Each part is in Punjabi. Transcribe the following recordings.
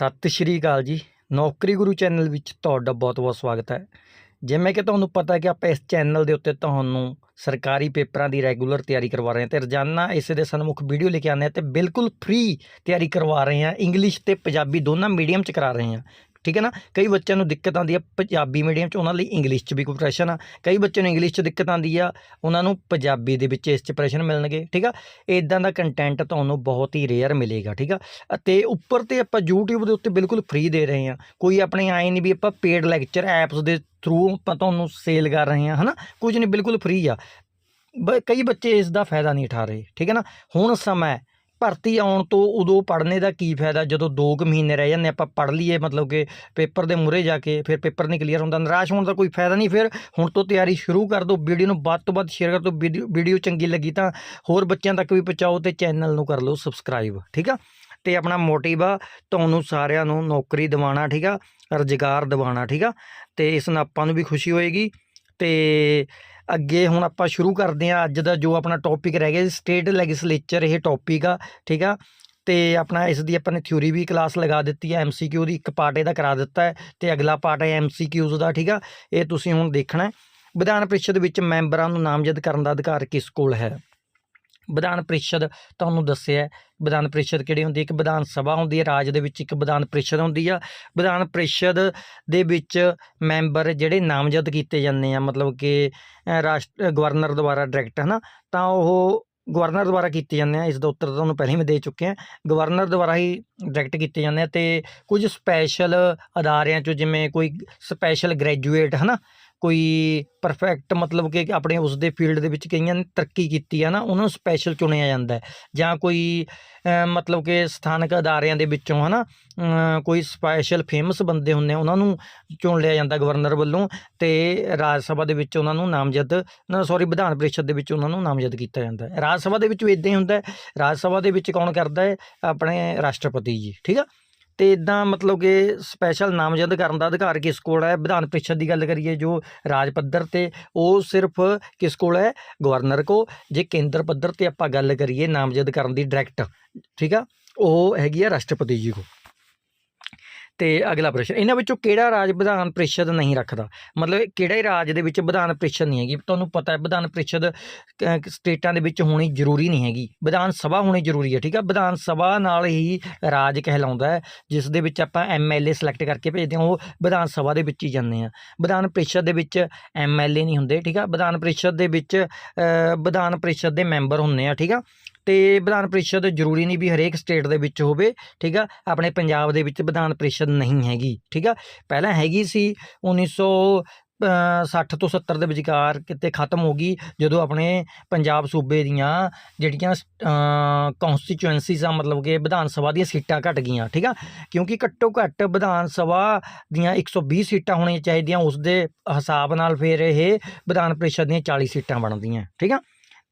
ਸਤਿ ਸ਼੍ਰੀ ਅਕਾਲ ਜੀ। ਨੌਕਰੀ ਗੁਰੂ ਚੈਨਲ ਵਿੱਚ ਤੁਹਾਡਾ ਬਹੁਤ-ਬਹੁਤ ਸਵਾਗਤ ਹੈ। ਜਿਵੇਂ ਕਿ ਤੁਹਾਨੂੰ ਪਤਾ ਹੈ ਕਿ ਆਪਾਂ ਇਸ ਚੈਨਲ ਦੇ ਉੱਤੇ ਤੁਹਾਨੂੰ ਸਰਕਾਰੀ ਪੇਪਰਾਂ ਦੀ ਰੈਗੂਲਰ ਤਿਆਰੀ ਕਰਵਾ ਰਹੇ ਹਾਂ ਤੇ ਰੋਜ਼ਾਨਾ ਇਸ ਦੇ ਸਨਮੁਖ ਵੀਡੀਓ ਲੈ ਕੇ ਆਉਂਦੇ ਹਾਂ ਤੇ ਬਿਲਕੁਲ ਫ੍ਰੀ ਤਿਆਰੀ ਕਰਵਾ ਰਹੇ ਹਾਂ। ਇੰਗਲਿਸ਼ ਤੇ ਪੰਜਾਬੀ ਦੋਨਾਂ ਮੀਡੀਅਮ 'ਚ ਕਰਾ ਰਹੇ ਹਾਂ। ਠੀਕ ਹੈ ਨਾ? ਕਈ ਬੱਚਿਆਂ ਨੂੰ ਦਿੱਕਤ ਆਉਂਦੀ ਹੈ ਪੰਜਾਬੀ ਮੀਡੀਅਮ 'ਚ, ਉਹਨਾਂ ਲਈ ਇੰਗਲਿਸ਼ 'ਚ ਵੀ ਕੋਈ ਪ੍ਰਸ਼ਨ ਆ ਕਈ ਬੱਚਿਆਂ ਨੂੰ ਇੰਗਲਿਸ਼ 'ਚ ਦਿੱਕਤ ਆਉਂਦੀ ਆ, ਉਹਨਾਂ ਨੂੰ ਪੰਜਾਬੀ ਦੇ ਵਿੱਚ ਇਸ 'ਚ ਪ੍ਰਸ਼ਨ ਮਿਲਣਗੇ, ਠੀਕ ਆ? ਇਦਾਂ ਦਾ ਕੰਟੈਂਟ ਤੁਹਾਨੂੰ ਬਹੁਤ ਹੀ ਰੇਅਰ ਮਿਲੇਗਾ, ਠੀਕ ਆ? ਅਤੇ ਉੱਪਰ ਤੇ ਆਪਾਂ YouTube ਦੇ ਉੱਤੇ ਬਿਲਕੁਲ ਫ੍ਰੀ ਦੇ ਰਹੇ ਹਾਂ ਕੋਈ ਆਪਣੇ ਆਏ ਨਹੀਂ ਵੀ ਆਪਾਂ ਪੇਡ ਲੈਕਚਰ ਐਪਸ ਦੇ ਥਰੂ ਆਪਾਂ ਤੁਹਾਨੂੰ ਸੇਲ ਕਰ ਰਹੇ ਹਾਂ ਹਨਾ? ਕੁਝ ਨਹੀਂ, ਬਿਲਕੁਲ ਫ੍ਰੀ ਆ। ਬ- ਕਈ ਬੱਚੇ ਇਸ ਦਾ ਫਾਇਦਾ ਨਹੀਂ ਉਠਾ ਰਹੇ, ਠੀਕ ਹੈ ਨਾ? ਹੁਣ ਸਮਾਂ ਭਰਤੀ ਆਉਣ ਤੋਂ ਉਦੋਂ ਪੜ੍ਹਨੇ ਦਾ ਕੀ ਫਾਇਦਾ? ਜਦੋਂ 2 ਕੁ ਮਹੀਨੇ ਰਹਿ ਜਾਂਦੇ ਆਪਾਂ ਪੜ੍ਹ ਲਈਏ, ਮਤਲਬ ਕਿ ਪੇਪਰ ਦੇ ਮੂਹਰੇ ਜਾ ਕੇ ਫਿਰ ਪੇਪਰ ਨਹੀਂ ਕਲੀਅਰ ਹੁੰਦਾ, ਨਿਰਾਸ਼ ਹੋਣ ਦਾ ਕੋਈ ਫਾਇਦਾ ਨਹੀਂ। ਫਿਰ ਹੁਣ ਤੋਂ ਤਿਆਰੀ ਸ਼ੁਰੂ ਕਰ ਦਿਓ, ਵੀਡੀਓ ਨੂੰ ਵੱਧ ਤੋਂ ਵੱਧ ਸ਼ੇਅਰ ਕਰ ਦਿਓ, ਵੀਡੀਓ ਵੀਡੀਓ ਚੰਗੀ ਲੱਗੀ ਤਾਂ ਹੋਰ ਬੱਚਿਆਂ ਤੱਕ ਵੀ ਪਹੁੰਚਾਓ ਤੇ ਚੈਨਲ ਨੂੰ ਕਰ ਲਓ ਸਬਸਕ੍ਰਾਈਬ ਠੀਕ ਆ? ਤੇ ਆਪਣਾ ਮੋਟਿਵ ਆ ਤੁਹਾਨੂੰ ਸਾਰਿਆਂ ਨੂੰ ਨੌਕਰੀ ਦਿਵਾਉਣਾ, ਠੀਕ ਆ? ਰੁਜ਼ਗਾਰ ਦਿਵਾਉਣਾ, ਠੀਕ ਆ? ਤੇ ਇਸ ਨਾਲ ਆਪਾਂ ਨੂੰ ਵੀ ਖੁਸ਼ੀ ਹੋਏਗੀ ਤੇ ਅੱਗੇ ਹੁਣ ਆਪਾਂ ਸ਼ੁਰੂ ਕਰਦੇ ਹਾਂ ਅੱਜ ਦਾ ਜੋ ਆਪਣਾ ਟੌਪਿਕ ਰਹਿ ਗਿਆ ਸਟੇਟ ਲੈਗਿਸਲੇਚਰ ਇਹ ਟੌਪਿਕ ਆ, ਠੀਕ ਆ? ਤੇ ਆਪਣਾ ਇਸ ਦੀ ਆਪਾਂ ਨੇ ਥਿਊਰੀ ਵੀ ਕਲਾਸ ਲਗਾ ਦਿੱਤੀ ਹੈ ਐਮਸੀਕਿਊ ਦੀ ਇੱਕ ਪਾਰਟ ਇਹਦਾ ਕਰਾ ਦਿੱਤਾ ਹੈ ਤੇ ਅਗਲਾ ਪਾਰਟ ਹੈ ਐਮਸੀਕਿਊਜ਼ ਦਾ, ਠੀਕ ਆ? ਇਹ ਤੁਸੀਂ ਹੁਣ ਦੇਖਣਾ ਵਿਧਾਨ ਪ੍ਰੀਸ਼ਦ ਵਿੱਚ ਮੈਂਬਰਾਂ ਨੂੰ ਨਾਮਜ਼ਦ ਕਰਨ ਦਾ ਅਧਿਕਾਰ ਕਿਸ ਕੋਲ ਹੈ? ਵਿਧਾਨ ਪ੍ਰੀਸ਼ਦ ਤੁਹਾਨੂੰ ਦੱਸਿਆ ਵਿਧਾਨ ਪਰਿਸ਼ਦ ਕਿਹੜੀ ਹੁੰਦੀ ਹੈ? ਇੱਕ ਵਿਧਾਨ ਸਭਾ ਹੁੰਦੀ ਹੈ ਰਾਜ ਦੇ ਵਿੱਚ ਇੱਕ ਵਿਧਾਨ ਪਰਿਸ਼ਦ ਹੁੰਦੀ ਆ। ਵਿਧਾਨ ਪ੍ਰੀਸ਼ਦ ਦੇ ਵਿੱਚ ਮੈਂਬਰ ਜਿਹੜੇ ਨਾਮਜ਼ਦ ਕੀਤੇ ਜਾਂਦੇ ਆ ਮਤਲਬ ਕਿ ਅ, ਰਾਸ਼ਟਰ ਗਵਰਨਰ ਦੁਆਰਾ ਡਾਇਰੈਕਟ ਹਨਾ? ਤਾਂ ਉਹ ਗਵਰਨਰ ਦੁਆਰਾ ਕੀਤੇ ਜਾਂਦੇ ਆ। ਇਸ ਦਾ ਉੱਤਰ ਤੁਹਾਨੂੰ ਪਹਿਲਾਂ ਹੀ ਮੈਂ ਦੇ ਚੁੱਕੇ ਹਾਂ ਗਵਰਨਰ ਦੁਆਰਾ ਹੀ ਡਾਇਰੈਕਟ ਕੀਤੇ ਜਾਂਦੇ ਆ ਤੇ ਕੁਝ ਸਪੈਸ਼ਲ ਅਦਾਰਿਆਂ ਚੋਂ ਜਿਵੇਂ ਕੋਈ ਸਪੈਸ਼ਲ ਗ੍ਰੈਜੂਏਟ ਹਨਾ? ਕੋਈ ਪਰਫੈਕਟ ਮਤਲਬ ਕਿ ਆਪਣੇ ਉਸ ਦੇ ਫੀਲਡ ਦੇ ਵਿੱਚ ਕਈਆਂ ਨੇ ਤਰੱਕੀ ਕੀਤੀ ਹੈ ਨਾ ਉਹਨਾਂ ਨੂੰ ਸਪੈਸ਼ਲ ਚੁਣਿਆ ਜਾਂਦਾ ਹੈ। ਜਾਂ ਕੋਈ ਮਤਲਬ ਕਿ ਸਥਾਨਕ ਅਦਾਰਿਆਂ ਦੇ ਵਿੱਚੋਂ ਹਨਾ ਅ, ਕੋਈ ਸਪੈਸ਼ਲ ਫੇਮਸ ਬੰਦੇ ਹੁੰਦੇ ਆ ਉਹਨਾਂ ਨੂੰ ਚੁਣ ਲਿਆ ਜਾਂਦਾ ਗਵਰਨਰ ਵੱਲੋਂ ਤੇ ਰਾਜ ਸਭਾ ਦੇ ਵਿੱਚ ਉਹਨਾਂ ਨੂੰ ਨਾਮਜ਼ਦ ਨਾ ਸੌਰੀ ਵਿਧਾਨ ਪਰਿਸ਼ਦ ਦੇ ਵਿੱਚ ਉਹਨਾਂ ਨੂੰ ਨਾਮਜ਼ਦ ਕੀਤਾ ਜਾਂਦਾ ਹੈ। ਰਾਜ ਸਭਾ ਦੇ ਵਿੱਚ ਵੀ ਇਦਾਂ ਹੀ ਹੁੰਦਾ ਹੈ। ਰਾਜ ਸਭਾ ਦੇ ਵਿੱਚ ਕੌਣ ਕਰਦਾ ਹੈ? ਆਪਣੇ ਰਾਸ਼ਟਰਪਤੀ ਜੀ ਠੀਕ ਆ? ਤੇ ਇਦਾਂ ਮਤਲਬ ਕਿ ਸਪੈਸ਼ਲ ਨਾਮਜ਼ਦ ਕਰਨ ਦਾ ਅਧਿਕਾਰ ਕਿਸ ਕੋਲ ਹੈ? ਵਿਧਾਨ ਪ੍ਰੀਸ਼ਦ ਦੀ ਗੱਲ ਕਰੀਏ ਜੋ ਰਾਜ ਪੱਧਰ ਤੇ ਉਹ ਸਿਰਫ ਕਿਸ ਕੋਲ ਹੈ? ਗਵਰਨਰ ਕੋ। ਜੇ ਕੇਂਦਰ ਪੱਧਰ ਤੇ ਆਪਾਂ ਗੱਲ ਕਰੀਏ ਨਾਮਜ਼ਦ ਕਰਨ ਦੀ ਡਾਇਰੈਕਟ ਠੀਕ ਆ? ਉਹ ਹੈਗੀ ਆ ਰਾਸ਼ਟਰਪਤੀ ਜੀ ਕੋ। ਤੇ ਅਗਲਾ ਪ੍ਰਸ਼ਨ ਇਹਨਾਂ ਵਿੱਚੋਂ ਕਿਹੜਾ ਰਾਜ ਵਿਧਾਨ ਪ੍ਰੀਸ਼ਦ ਨਹੀਂ ਰੱਖਦਾ? ਮਤਲਬ ਕਿਹੜਾ ਹੀ ਰਾਜ ਦੇ ਵਿੱਚ ਵਿਧਾਨ ਪ੍ਰੀਸ਼ਦ ਨਹੀਂ ਹੈਗੀ? ਤੁਹਾਨੂੰ ਪਤਾ ਹੈ ਵਿਧਾਨ ਪ੍ਰੀਸ਼ਦ ਅ, ਸਟੇਟਾਂ ਦੇ ਵਿੱਚ ਹੋਣੀ ਜ਼ਰੂਰੀ ਨਹੀਂ ਹੈਗੀ। ਵਿਧਾਨ ਸਭਾ ਹੋਣੀ ਜ਼ਰੂਰੀ ਹੈ ਠੀਕ ਹੈ ਵਿਧਾਨ ਸਭਾ ਨਾਲ ਹੀ ਰਾਜ ਕਹਿਲਾਉਂਦਾ ਹੈ ਜਿਸ ਦੇ ਵਿੱਚ ਆਪਾਂ ਐਮਐਲਏ ਸਿਲੈਕਟ ਕਰਕੇ ਭੇਜਦੇ ਹਾਂ ਉਹ ਵਿਧਾਨ ਸਭਾ ਦੇ ਵਿੱਚ ਹੀ ਜਾਂਦੇ ਆ। ਵਿਧਾਨ ਪ੍ਰੀਸ਼ਦ ਦੇ ਵਿੱਚ ਐਮਐਲਏ ਨਹੀਂ ਹੁੰਦੇ ਠੀਕ ਆ? ਵਿਧਾਨ ਪ੍ਰੀਸ਼ਦ ਦੇ ਵਿੱਚ ਵਿਧਾਨ ਪ੍ਰੀਸ਼ਦ ਦੇ ਮੈਂਬਰ ਹੁੰਦੇ ਆ ਠੀਕ ਆ? ਤੇ ਵਿਧਾਨ ਪਰਿਸ਼ਦ ਜ਼ਰੂਰੀ ਨਹੀਂ ਵੀ ਹਰੇਕ ਸਟੇਟ ਦੇ ਵਿੱਚ ਹੋਵੇ, ਠੀਕ ਆ? ਆਪਣੇ ਪੰਜਾਬ ਦੇ ਵਿੱਚ ਵਿਧਾਨ ਪਰਿਸ਼ਦ ਨਹੀਂ ਹੈਗੀ, ਠੀਕ ਆ? ਪਹਿਲਾਂ ਹੈਗੀ ਸੀ 1960 ਤੋਂ 70 ਦੇ ਵਿਚਕਾਰ ਕਿਤੇ ਖਤਮ ਹੋ ਗਈ, ਜਦੋਂ ਆਪਣੇ ਪੰਜਾਬ ਸੂਬੇ ਦੀਆਂ ਜਿਹੜੀਆਂ ਕਨਸਟੀਚੁਐਂਸੀਜ਼ ਆ, ਮਤਲਬ ਕਿ ਵਿਧਾਨ ਸਭਾ ਦੀਆਂ ਸੀਟਾਂ ਘਟ ਗਈਆਂ, ਠੀਕ ਆ? ਕਿਉਂਕਿ ਘੱਟੋ ਘੱਟ ਵਿਧਾਨ ਸਭਾ ਦੀਆਂ 120 ਸੀਟਾਂ ਹੋਣੀਆਂ ਚਾਹੀਦੀਆਂ ਉਸ ਦੇ ਹਿਸਾਬ ਨਾਲ ਫਿਰ ਇਹ ਵਿਧਾਨ ਪਰਿਸ਼ਦ ਦੀਆਂ 40 ਸੀਟਾਂ ਬਣਦੀਆਂ, ਠੀਕ ਆ?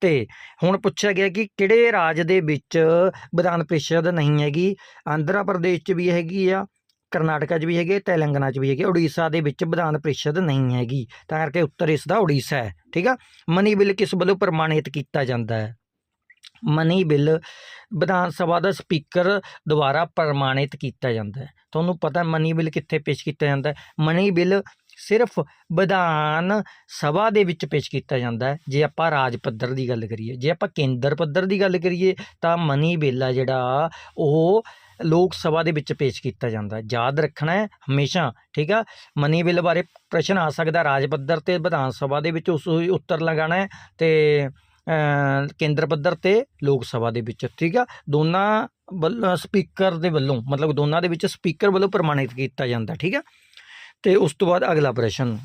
ਤੇ ਹੁਣ ਪੁੱਛਿਆ ਗਿਆ ਕਿ ਕਿਹੜੇ ਰਾਜ ਦੇ ਵਿੱਚ ਵਿਧਾਨ ਪ੍ਰੀਸ਼ਦ ਨਹੀਂ ਹੈਗੀ? ਆਂਧਰਾ ਪ੍ਰਦੇਸ਼ 'ਚ ਵੀ ਹੈਗੀ ਆ ਕਰਨਾਟਕਾ 'ਚ ਵੀ ਹੈਗੇ ਤੇਲੰਗਾਨਾ 'ਚ ਵੀ ਹੈਗੀ। ਹੈ, ਉੜੀਸਾ ਦੇ ਵਿੱਚ ਵਿਧਾਨ ਪ੍ਰੀਸ਼ਦ ਨਹੀਂ ਹੈਗੀ। ਤਾਂ ਕਰਕੇ ਉੱਤਰ ਇਸ ਦਾ ਉੜੀਸਾ ਹੈ ਠੀਕ ਆ? ਮਨੀ ਬਿੱਲ ਕਿਸ ਵੱਲੋਂ ਪ੍ਰਮਾਣਿਤ ਕੀਤਾ ਜਾਂਦਾ ਹੈ? ਮਨੀ ਬਿੱਲ ਵਿਧਾਨ ਸਭਾ ਦਾ ਸਪੀਕਰ ਦੁਆਰਾ ਪ੍ਰਮਾਣਿਤ ਕੀਤਾ ਜਾਂਦਾ ਹੈ। ਤੁਹਾਨੂੰ ਪਤਾ ਮਨੀ ਬਿੱਲ ਕਿੱਥੇ ਪੇਸ਼ ਕੀਤਾ ਜਾਂਦਾ ਹੈ? ਮਨੀ ਬਿੱਲ ਸਿਰਫ ਵਿਧਾਨ ਸਭਾ ਦੇ ਵਿੱਚ ਪੇਸ਼ ਕੀਤਾ ਜਾਂਦਾ ਹੈ। ਜੇ ਆਪਾਂ ਰਾਜ ਪੱਧਰ ਦੀ ਗੱਲ ਕਰੀਏ, ਜੇ ਆਪਾਂ ਕੇਂਦਰ ਪੱਧਰ ਦੀ ਗੱਲ ਕਰੀਏ, ਤਾਂ ਮਨੀ ਬਿੱਲ ਆ ਜਿਹੜਾ, ਉਹ ਲੋਕ ਸਭਾ ਦੇ ਵਿੱਚ ਪੇਸ਼ ਕੀਤਾ ਜਾਂਦਾ ਯਾਦ ਰੱਖਣਾ ਹੈ ਹਮੇਸ਼ਾ, ਠੀਕ ਆ? ਮਨੀ ਬਿੱਲ ਬਾਰੇ ਪ੍ਰਸ਼ਨ ਆ ਸਕਦਾ, ਰਾਜ ਪੱਧਰ ਤੇ, ਵਿਧਾਨ ਸਭਾ ਦੇ ਵਿੱਚ ਉਸ ਉੱਤਰ ਲਗਾਉਣਾ ਹੈ ਤੇ ਕੇਂਦਰ ਪੱਧਰ ਤੇ, ਲੋਕ ਸਭਾ ਦੇ ਵਿੱਚ, ਠੀਕ ਆ? ਦੋਨਾਂ ਵੱਲ ਸਪੀਕਰ ਦੇ ਵੱਲੋਂ, ਮਤਲਬ ਦੋਨਾਂ ਦੇ ਵਿੱਚ ਸਪੀਕਰ ਵੱਲੋਂ ਪ੍ਰਮਾਣਿਤ ਕੀਤਾ ਜਾਂਦਾ, ਠੀਕ ਆ? ਤੇ ਉਸ ਤੋਂ ਬਾਅਦ ਅਗਲਾ ਪ੍ਰਸ਼ਨ,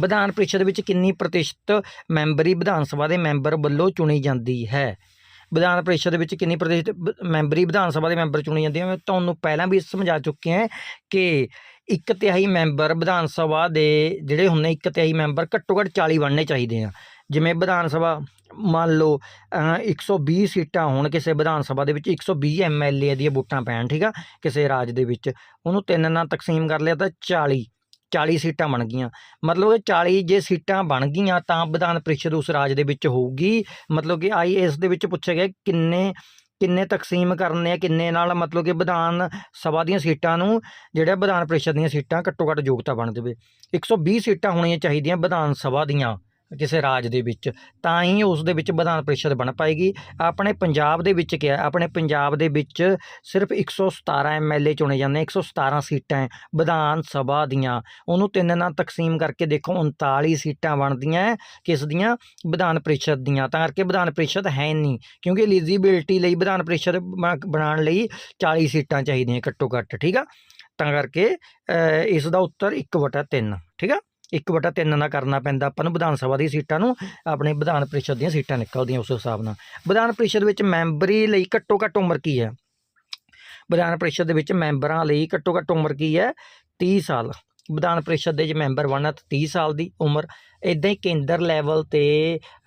ਵਿਧਾਨ ਪ੍ਰੀਸ਼ਦ ਵਿੱਚ ਕਿੰਨੀ ਪ੍ਰਤੀਸ਼ਤ ਮੈਂਬਰੀ ਵਿਧਾਨ ਸਭਾ ਦੇ ਮੈਂਬਰ ਵੱਲੋਂ ਚੁਣੀ ਜਾਂਦੀ ਹੈ? ਵਿਧਾਨ ਪ੍ਰੀਸ਼ਦ ਵਿੱਚ ਕਿੰਨੀ ਪ੍ਰਤੀਸ਼ਤ ਮੈਂਬਰੀ ਵਿਧਾਨ ਸਭਾ ਦੇ ਮੈਂਬਰ ਚੁਣੀ ਜਾਂਦੇ ਹੈ ਮੈਂ ਤੁਹਾਨੂੰ ਪਹਿਲਾਂ ਵੀ ਸਮਝਾ ਚੁੱਕੇ ਹਾਂ ਕਿ ਇੱਕ ਤਿਹਾਈ ਮੈਂਬਰ ਵਿਧਾਨ ਸਭਾ ਦੇ ਜਿਹੜੇ ਹੁੰਦੇ, ਇੱਕ ਤਿਹਾਈ ਮੈਂਬਰ ਘੱਟੋ ਘੱਟ 40 ਬਣਨੇ ਚਾਹੀਦੇ ਆ। ਜਿਵੇਂ ਵਿਧਾਨ ਸਭਾ ਮੰਨ ਲਓ ਅ, 120 ਸੀਟਾਂ ਹੋਣ ਕਿਸੇ ਵਿਧਾਨ ਸਭਾ ਦੇ ਵਿੱਚ 120 ਐਮਐਲਏ ਦੀਆਂ ਵੋਟਾਂ ਪੈਣ ਠੀਕ ਆ ਕਿਸੇ ਰਾਜ ਦੇ ਵਿੱਚ ਉਹਨੂੰ ਤਿੰਨ ਨਾਲ ਤਕਸੀਮ ਕਰ ਲਿਆ ਤਾਂ 40 40 ਸੀਟਾਂ ਬਣ ਗਈਆਂ। ਮਤਲਬ ਕਿ 40 ਜੇ ਸੀਟਾਂ ਬਣ ਗਈਆਂ ਤਾਂ ਵਿਧਾਨ ਪ੍ਰੀਸ਼ਦ ਉਸ ਰਾਜ ਦੇ ਵਿੱਚ ਹੋਊਗੀ। ਮਤਲਬ ਕਿ ਆਈਏਐਸ ਦੇ ਵਿੱਚ ਪੁੱਛਿਆ ਗਿਆ ਕਿੰਨੇ ਕਿੰਨੇ ਤਕਸੀਮ ਕਰਨੇ ਆ ਕਿੰਨੇ ਨਾਲ ਮਤਲਬ ਕਿ ਵਿਧਾਨ ਸਭਾ ਦੀਆਂ ਸੀਟਾਂ ਨੂੰ ਜਿਹੜਾ ਵਿਧਾਨ ਪ੍ਰੀਸ਼ਦ ਦੀਆਂ ਸੀਟਾਂ ਘੱਟੋ ਘੱਟ ਯੋਗਤਾ ਬਣ ਜਾਵੇ। 120 ਸੀਟਾਂ ਹੋਣੀਆਂ ਚਾਹੀਦੀਆਂ ਵਿਧਾਨ ਸਭਾ ਦੀਆਂ। ਕਿਸੇ ਰਾਜ ਦੇ ਵਿੱਚ ਤਾਂ ਹੀ ਉਸ ਦੇ ਵਿੱਚ ਵਿਧਾਨ ਪਰਿਸ਼ਦ ਬਣ ਪਾਏਗੀ। ਆਪਣੇ ਪੰਜਾਬ ਦੇ ਵਿੱਚ ਕਿਹਾ ਆਪਣੇ ਪੰਜਾਬ ਦੇ ਵਿੱਚ ਸਿਰਫ 117 ਐਮਐਲਏ ਚੁਣੇ ਜਾਂਦੇ 117 ਸੀਟਾਂ ਵਿਧਾਨ ਸਭਾ ਦੀਆਂ। ਉਹਨੂੰ ਤਿੰਨ ਨਾਲ ਤਕਸੀਮ ਕਰਕੇ ਦੇਖੋ 39 ਸੀਟਾਂ ਬਣਦੀਆਂ ਹੈ, ਕਿਸ ਦੀਆਂ? ਵਿਧਾਨ ਪ੍ਰੀਸ਼ਦ ਦੀਆਂ। ਤਾਂ ਕਰਕੇ ਵਿਧਾਨ ਪਰਿਸ਼ਦ ਹੈ ਨਹੀਂ ਕਿਉਂਕਿ ਐਲੀਜੀਬਿਲਟੀ ਲਈ ਵਿਧਾਨ ਪਰਿਸ਼ਦ ਬਣਾ- ਬਣਾਉਣ ਲਈ 40 ਸੀਟਾਂ ਚਾਹੀਦੀਆਂ ਘੱਟੋ ਘੱਟ ਠੀਕ ਆ? ਤਾਂ ਕਰਕੇ ਇਸ ਦਾ ਉੱਤਰ 1/3 ਠੀਕ ਆ? 1/3 ਨਾਲ ਕਰਨਾ ਪੈਂਦਾ। ਆਪਾਂ ਨੂੰ ਵਿਧਾਨ ਸਭਾ ਦੀ ਸੀਟਾਂ ਨੂੰ ਆਪਣੇ ਵਿਧਾਨ ਪ੍ਰੀਸ਼ਦ ਦੀਆਂ ਸੀਟਾਂ ਨਿਕਲਦੀਆਂ ਉਸ ਹਿਸਾਬ ਨਾਲ। ਵਿਧਾਨ ਪ੍ਰੀਸ਼ਦ ਵਿੱਚ ਮੈਂਬਰੀ ਲਈ ਘੱਟੋ ਘੱਟ ਉਮਰ ਕੀ ਹੈ? ਵਿਧਾਨ ਪ੍ਰੀਸ਼ਦ ਦੇ ਵਿੱਚ ਮੈਂਬਰਾਂ ਲਈ ਘੱਟੋ ਘੱਟ ਉਮਰ ਕੀ ਹੈ? 30 ਸਾਲ। ਵਿਧਾਨ ਪ੍ਰੀਸ਼ਦ ਦੇ ਜੇ ਮੈਂਬਰ ਬਣਨਾ ਤਾਂ 30 ਸਾਲ ਦੀ ਉਮਰ। ਇਦਾਂ ਹੀ ਕੇਂਦਰ ਲੈਵਲ ਤੇ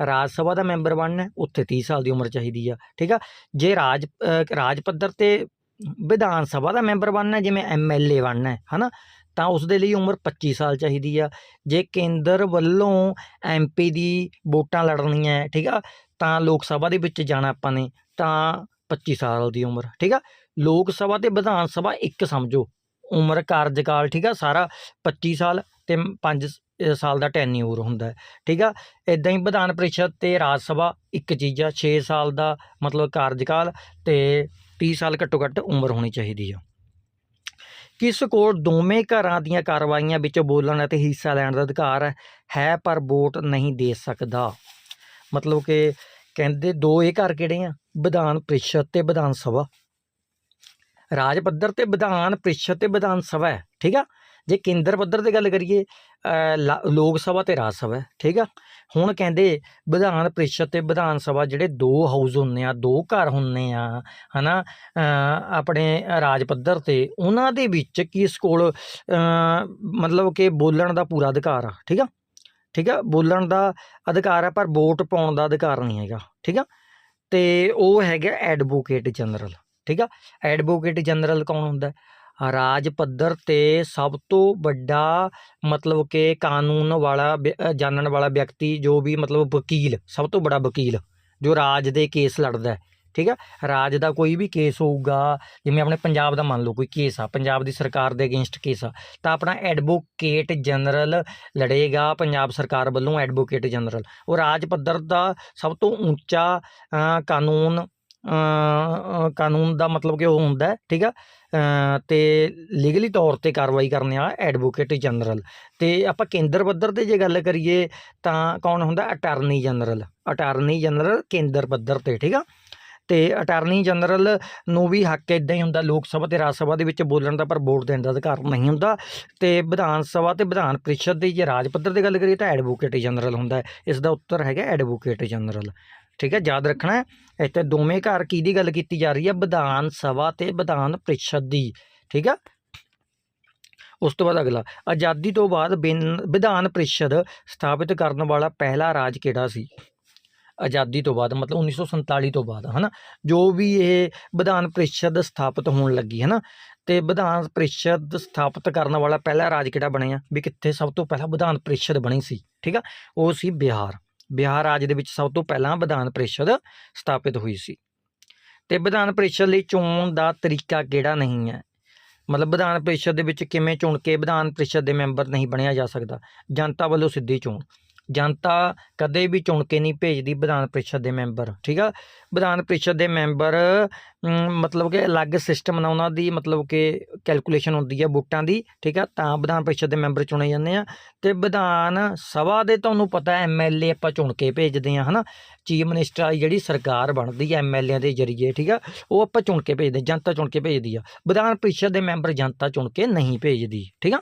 ਰਾਜ ਸਭਾ ਦਾ ਮੈਂਬਰ ਬਣਨਾ ਉੱਥੇ 30 ਸਾਲ ਦੀ ਉਮਰ ਚਾਹੀਦੀ ਆ। ਠੀਕ ਆ? ਜੇ ਰਾਜ ਰਾਜ ਪੱਧਰ ਤੇ ਵਿਧਾਨ ਸਭਾ ਦਾ ਮੈਂਬਰ ਬਣਨਾ ਹੈ, ਜਿਵੇਂ ਐਮਐਲਏ ਬਣਨਾ ਹੈ ਹਨਾ? ਤਾਂ ਉਸ ਦੇ ਲਈ ਉਮਰ 25 ਸਾਲ ਚਾਹੀਦੀ ਆ। ਜੇ ਕੇਂਦਰ ਵੱਲੋਂ ਐਮਪੀ ਦੀ ਵੋਟਾਂ ਲੜਨੀਆਂ ਹੈ, ਠੀਕ ਆ ਤਾਂ ਲੋਕ ਸਭਾ ਦੇ ਵਿੱਚ ਜਾਣਾ ਆਪਾਂ ਨੇ ਤਾਂ 25 ਸਾਲ ਦੀ ਉਮਰ ਠੀਕ ਆ। ਲੋਕ ਸਭਾ ਤੇ ਵਿਧਾਨ ਸਭਾ ਇੱਕ ਸਮਝੋ ਉਮਰ ਕਾਰਜਕਾਲ ਠੀਕ ਆ ਸਾਰਾ 25 ਸਾਲ ਤੇ 5 ਸਾਲ ਦਾ ਟੈਨਿਊਰ ਹੁੰਦਾ ਠੀਕ ਆ। ਇਦਾਂ ਹੀ ਵਿਧਾਨ ਪਰਿਸ਼ਦ ਤੇ ਰਾਜ ਸਭਾ ਇੱਕ ਚੀਜ਼ ਆ 6 ਸਾਲ ਦਾ ਮਤਲਬ ਕਾਰਜਕਾਲ ਤੇ 30 ਸਾਲ ਘੱਟੋ ਘੱਟ ਉਮਰ ਹੋਣੀ ਚਾਹੀਦੀ ਆ। ਕਿਸ ਕੋਲ ਦੋਵੇਂ ਘਰਾਂ ਦੀਆਂ ਕਾਰਵਾਈਆਂ ਵਿੱਚ ਬੋਲਣ ਅਤੇ ਹਿੱਸਾ ਲੈਣ ਦਾ ਅਧਿਕਾਰ ਹੈ ਪਰ ਵੋਟ ਨਹੀਂ ਦੇ ਸਕਦਾ? ਮਤਲਬ ਕਿ ਕਹਿੰਦੇ ਦੋ ਇਹ ਘਰ ਕਿਹੜੇ ਆ? ਵਿਧਾਨ ਪ੍ਰੀਸ਼ਦ ਤੇ ਵਿਧਾਨ ਸਭਾ। ਰਾਜ ਪੱਧਰ ਤੇ ਵਿਧਾਨ ਪ੍ਰੀਸ਼ਦ ਤੇ ਵਿਧਾਨ ਸਭਾ ਹੈ, ਠੀਕ ਆ? ਜੇ ਕੇਂਦਰ ਪੱਧਰ ਤੇ ਗੱਲ ਕਰੀਏ ਲਾ- ਲੋਕ ਸਭਾ ਤੇ ਰਾਜ ਸਭਾ ਠੀਕ ਆ? ਹੁਣ ਕਹਿੰਦੇ ਵਿਧਾਨ ਪ੍ਰੀਸ਼ਦ ਤੇ ਵਿਧਾਨ ਸਭਾ ਜਿਹੜੇ ਦੋ ਹਾਊਸ ਹੁੰਨੇ ਆ ਦੋ ਘਰ ਹੁੰਨੇ ਆ ਹਨਾ? ਅ, ਆਪਣੇ ਰਾਜ ਪੱਧਰ ਤੇ ਉਹਨਾਂ ਦੇ ਵਿੱਚ ਕਿਸ ਕੋਲ ਮਤਲਬ ਕਿ ਬੋਲਣ ਦਾ ਪੂਰਾ ਅਧਿਕਾਰ ਆ ਠੀਕ ਆ? ਠੀਕ ਆ? ਬੋਲਣ ਦਾ ਅਧਿਕਾਰ ਆ ਪਰ ਵੋਟ ਪਾਉਣ ਦਾ ਅਧਿਕਾਰ ਨਹੀਂ ਹੈਗਾ ਠੀਕ ਆ? ਤੇ ਉਹ ਹੈਗਾ ਐਡਵੋਕੇਟ ਜਨਰਲ ਠੀਕ ਆ? ਐਡਵੋਕੇਟ ਜਨਰਲ ਕੌਣ ਹੁੰਦਾ? ਰਾਜ ਪੱਧਰ ਤੇ ਸਭ ਤੋਂ ਵੱਡਾ ਮਤਲਬ ਕਿ ਕਾਨੂੰਨ ਵਾਲਾ ਵਿ- ਜਾਣਨ ਵਾਲਾ ਵਿਅਕਤੀ ਜੋ ਵੀ ਮਤਲਬ ਵਕੀਲ, ਸਭ ਤੋਂ ਬੜਾ ਵਕੀਲ ਜੋ ਰਾਜ ਦੇ ਕੇਸ ਲੜਦਾ ਠੀਕ ਆ? ਰਾਜ ਦਾ ਕੋਈ ਵੀ ਕੇਸ ਹੋਊਗਾ, ਜਿਵੇਂ ਆਪਣੇ ਪੰਜਾਬ ਦਾ ਮੰਨ ਲਓ ਕੋਈ ਕੇਸ ਆ, ਪੰਜਾਬ ਦੀ ਸਰਕਾਰ ਦੇ ਅਗੇਂਸਟ ਕੇਸ ਆ, ਤਾਂ ਆਪਣਾ ਐਡਵੋਕੇਟ ਜਨਰਲ ਲੜੇਗਾ ਪੰਜਾਬ ਸਰਕਾਰ ਵੱਲੋਂ ਐਡਵੋਕੇਟ ਜਨਰਲ। ਉਹ ਰਾਜ ਪੱਧਰ ਦਾ ਸਭ ਤੋਂ ਉੱਚਾ ਕਾਨੂੰਨ ਕਾਨੂੰਨ ਦਾ ਮਤਲਬ ਕਿ ਉਹ ਹੁੰਦਾ ਠੀਕ ਆ? ਤੇ ਲੀਗਲੀ ਤੌਰ ਤੇ ਕਾਰਵਾਈ ਕਰਨ ਵਾਲਾ ਐਡਵੋਕੇਟ ਜਨਰਲ। ਤੇ ਆਪਾਂ ਕੇਂਦਰ ਪੱਧਰ ਤੇ ਜੇ ਗੱਲ ਕਰੀਏ ਤਾਂ ਕੌਣ ਹੁੰਦਾ? ਅਟਾਰਨੀ ਜਨਰਲ ਅਟਾਰਨੀ ਜਨਰਲ ਕੇਂਦਰ ਪੱਧਰ ਤੇ, ਠੀਕ ਆ? ਤੇ ਅਟਾਰਨੀ ਜਨਰਲ ਨੂੰ ਵੀ ਹੱਕ ਇਦਾਂ ਹੀ ਹੁੰਦਾ, ਲੋਕ ਸਭਾ ਤੇ ਰਾਜ ਸਭਾ ਦੇ ਵਿੱਚ ਬੋਲਣ ਦਾ ਪਰ ਵੋਟ ਦੇਣ ਦਾ ਅਧਿਕਾਰ ਨਹੀਂ ਹੁੰਦਾ। ਤੇ ਵਿਧਾਨ ਸਭਾ ਤੇ ਵਿਧਾਨ ਪ੍ਰੀਸ਼ਦ ਦੀ ਜੇ ਰਾਜ ਪੱਧਰ ਦੀ ਗੱਲ ਕਰੀਏ ਤਾਂ ਐਡਵੋਕੇਟ ਜਨਰਲ ਹੁੰਦਾ। ਇਸ ਦਾ ਉੱਤਰ ਹੈਗਾ ਐਡਵੋਕੇਟ ਜਨਰਲ। ਠੀਕ ਹੈ, ਯਾਦ ਰੱਖਣਾ ਇੱਥੇ ਦੋਵੇਂ ਘਰ ਕੀ ਦੀ ਗੱਲ ਕੀਤੀ ਜਾ ਰਹੀ ਹੈ? ਵਿਧਾਨ ਸਭਾ ਤੇ ਵਿਧਾਨ ਪ੍ਰੀਸ਼ਦ ਦੀ, ਠੀਕ ਆ? ਉਸ ਤੋਂ ਬਾਅਦ ਅਗਲਾ, ਆਜ਼ਾਦੀ ਤੋਂ ਬਾਅਦ ਬਿਨ- ਵਿਧਾਨ ਪ੍ਰੀਸ਼ਦ ਸਥਾਪਿਤ ਕਰਨ ਵਾਲਾ ਪਹਿਲਾ ਰਾਜ ਕਿਹੜਾ ਸੀ? ਆਜ਼ਾਦੀ ਤੋਂ ਬਾਅਦ, ਮਤਲਬ 1947 ਤੋਂ ਬਾਅਦ, ਹਨਾ? ਜੋ ਵੀ ਇਹ ਵਿਧਾਨ ਪ੍ਰੀਸ਼ਦ ਸਥਾਪਿਤ ਹੋਣ ਲੱਗੀ ਹੈ ਨਾ ਤੇ ਵਿਧਾਨ ਪ੍ਰੀਸ਼ਦ ਸਥਾਪਿਤ ਕਰਨ ਵਾਲਾ ਪਹਿਲਾ ਰਾਜ ਕਿਹੜਾ ਬਣਿਆ? ਵੀ ਕਿੱਥੇ ਸਭ ਤੋਂ ਪਹਿਲਾਂ ਵਿਧਾਨ ਪ੍ਰੀਸ਼ਦ ਬਣੀ ਸੀ, ਠੀਕ ਆ? ਉਹ ਸੀ ਬਿਹਾਰ। ਬਿਹਾਰ ਰਾਜ ਦੇ ਵਿੱਚ ਸਭ ਤੋਂ ਪਹਿਲਾਂ ਵਿਧਾਨ ਪਰਿਸ਼ਦ ਸਥਾਪਿਤ ਹੋਈ ਸੀ। ਤੇ ਵਿਧਾਨ ਪ੍ਰੀਸ਼ਦ ਲਈ ਚੋਣ ਦਾ ਤਰੀਕਾ ਕਿਹੜਾ ਨਹੀਂ ਹੈ? ਮਤਲਬ ਵਿਧਾਨ ਪ੍ਰੀਸ਼ਦ ਦੇ ਵਿੱਚ ਕਿਵੇਂ ਚੁਣ ਕੇ ਵਿਧਾਨ ਪ੍ਰੀਸ਼ਦ ਦੇ ਮੈਂਬਰ ਨਹੀਂ ਬਣਿਆ ਜਾ ਸਕਦਾ? ਜਨਤਾ ਵੱਲੋਂ ਸਿੱਧੀ ਚੋਣ। ਜਨਤਾ ਕਦੇ ਵੀ ਚੁਣ ਕੇ ਨਹੀਂ ਭੇਜਦੀ ਵਿਧਾਨ ਪ੍ਰੀਸ਼ਦ ਦੇ ਮੈਂਬਰ, ਠੀਕ ਆ? ਵਿਧਾਨ ਪ੍ਰੀਸ਼ਦ ਦੇ ਮੈਂਬਰ ਮਤਲਬ ਕਿ ਅਲੱਗ ਸਿਸਟਮ ਨਾਲ ਉਹਨਾਂ ਦੀ ਮਤਲਬ ਕਿ ਕੈਲਕੂਲੇਸ਼ਨ ਹੁੰਦੀ ਹੈ ਵੋਟਾਂ ਦੀ, ਠੀਕ ਆ? ਤਾਂ ਵਿਧਾਨ ਪ੍ਰੀਸ਼ਦ ਦੇ ਮੈਂਬਰ ਚੁਣੇ ਜਾਂਦੇ ਆ। ਤੇ ਵਿਧਾਨ ਸਭਾ ਦੇ ਤੁਹਾਨੂੰ ਪਤਾ ਐਮਐਲਏ ਆਪਾਂ ਚੁਣ ਕੇ ਭੇਜਦੇ ਆ, ਹਨਾ? ਚੀਫ ਮਿਨਿਸਟਰ ਆ ਜਿਹੜੀ ਸਰਕਾਰ ਬਣਦੀ ਹੈ ਐਮਐਲਏ ਦੇ ਜਰੀਏ, ਠੀਕ ਆ? ਉਹ ਆਪਾਂ ਚੁਣ ਕੇ ਭੇਜਦੇ, ਜਨਤਾ ਚੁਣ ਕੇ ਭੇਜਦੀ ਆ। ਵਿਧਾਨ ਪ੍ਰੀਸ਼ਦ ਦੇ ਮੈਂਬਰ ਜਨਤਾ ਚੁਣ ਕੇ ਨਹੀਂ ਭੇਜਦੀ, ਠੀਕ ਆ?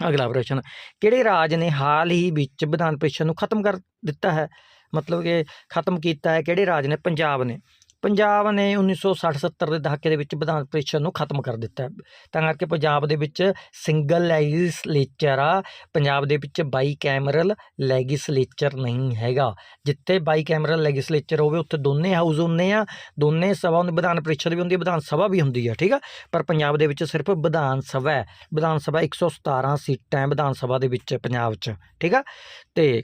ਅਗਲਾ ਪ੍ਰਸ਼ਨ, ਕਿਹੜੇ ਰਾਜ ਨੇ ਹਾਲ ਹੀ ਵਿੱਚ ਵਿਧਾਨ ਪਰਿਸ਼ਦ ਨੂੰ ਖਤਮ ਕਰ ਦਿੱਤਾ ਹੈ? ਮਤਲਬ ਕਿ ਖਤਮ ਕੀਤਾ ਹੈ, ਕਿਹੜੇ ਰਾਜ ਨੇ? ਪੰਜਾਬ ਨੇ। ਪੰਜਾਬ ਨੇ 1960-70 ਦੇ ਦਹਾਕੇ ਦੇ ਵਿੱਚ ਵਿਧਾਨ ਪਰਿਸ਼ਦ ਨੂੰ ਖਤਮ ਕਰ ਦਿੱਤਾ। ਤਾਂ ਕਰਕੇ ਪੰਜਾਬ ਦੇ ਵਿੱਚ ਸਿੰਗਲ ਲੈਜਿਸਲੇਚਰ ਆ। ਪੰਜਾਬ ਦੇ ਵਿੱਚ ਬਾਈ ਕੈਮਰਲ ਲੈਜਿਸਲੇਚਰ ਨਹੀਂ ਹੈਗਾ। ਜਿੱਥੇ ਬਾਈ ਕੈਮਰਲ ਲੈਜਿਸਲੇਚਰ ਹੋਵੇ, ਉੱਥੇ ਦੋਨੇ ਹਾਊਸ ਹੁੰਦੇ ਆ। ਦੋਨੇ ਸਭਾ ਹੁੰਦੀ, ਵਿਧਾਨ ਪਰਿਸ਼ਦ ਵੀ ਹੁੰਦੀ ਹੈ ਵਿਧਾਨ ਸਭਾ ਵੀ ਹੁੰਦੀ ਹੈ ਠੀਕ ਆ? ਪਰ ਪੰਜਾਬ ਦੇ ਵਿੱਚ ਸਿਰਫ ਵਿਧਾਨ ਸਭਾ ਹੈ। ਵਿਧਾਨ ਸਭਾ 117 ਸੀਟਾਂ ਵਿਧਾਨ ਸਭਾ ਦੇ ਵਿੱਚ ਪੰਜਾਬ 'ਚ, ਠੀਕ ਆ? ਤੇ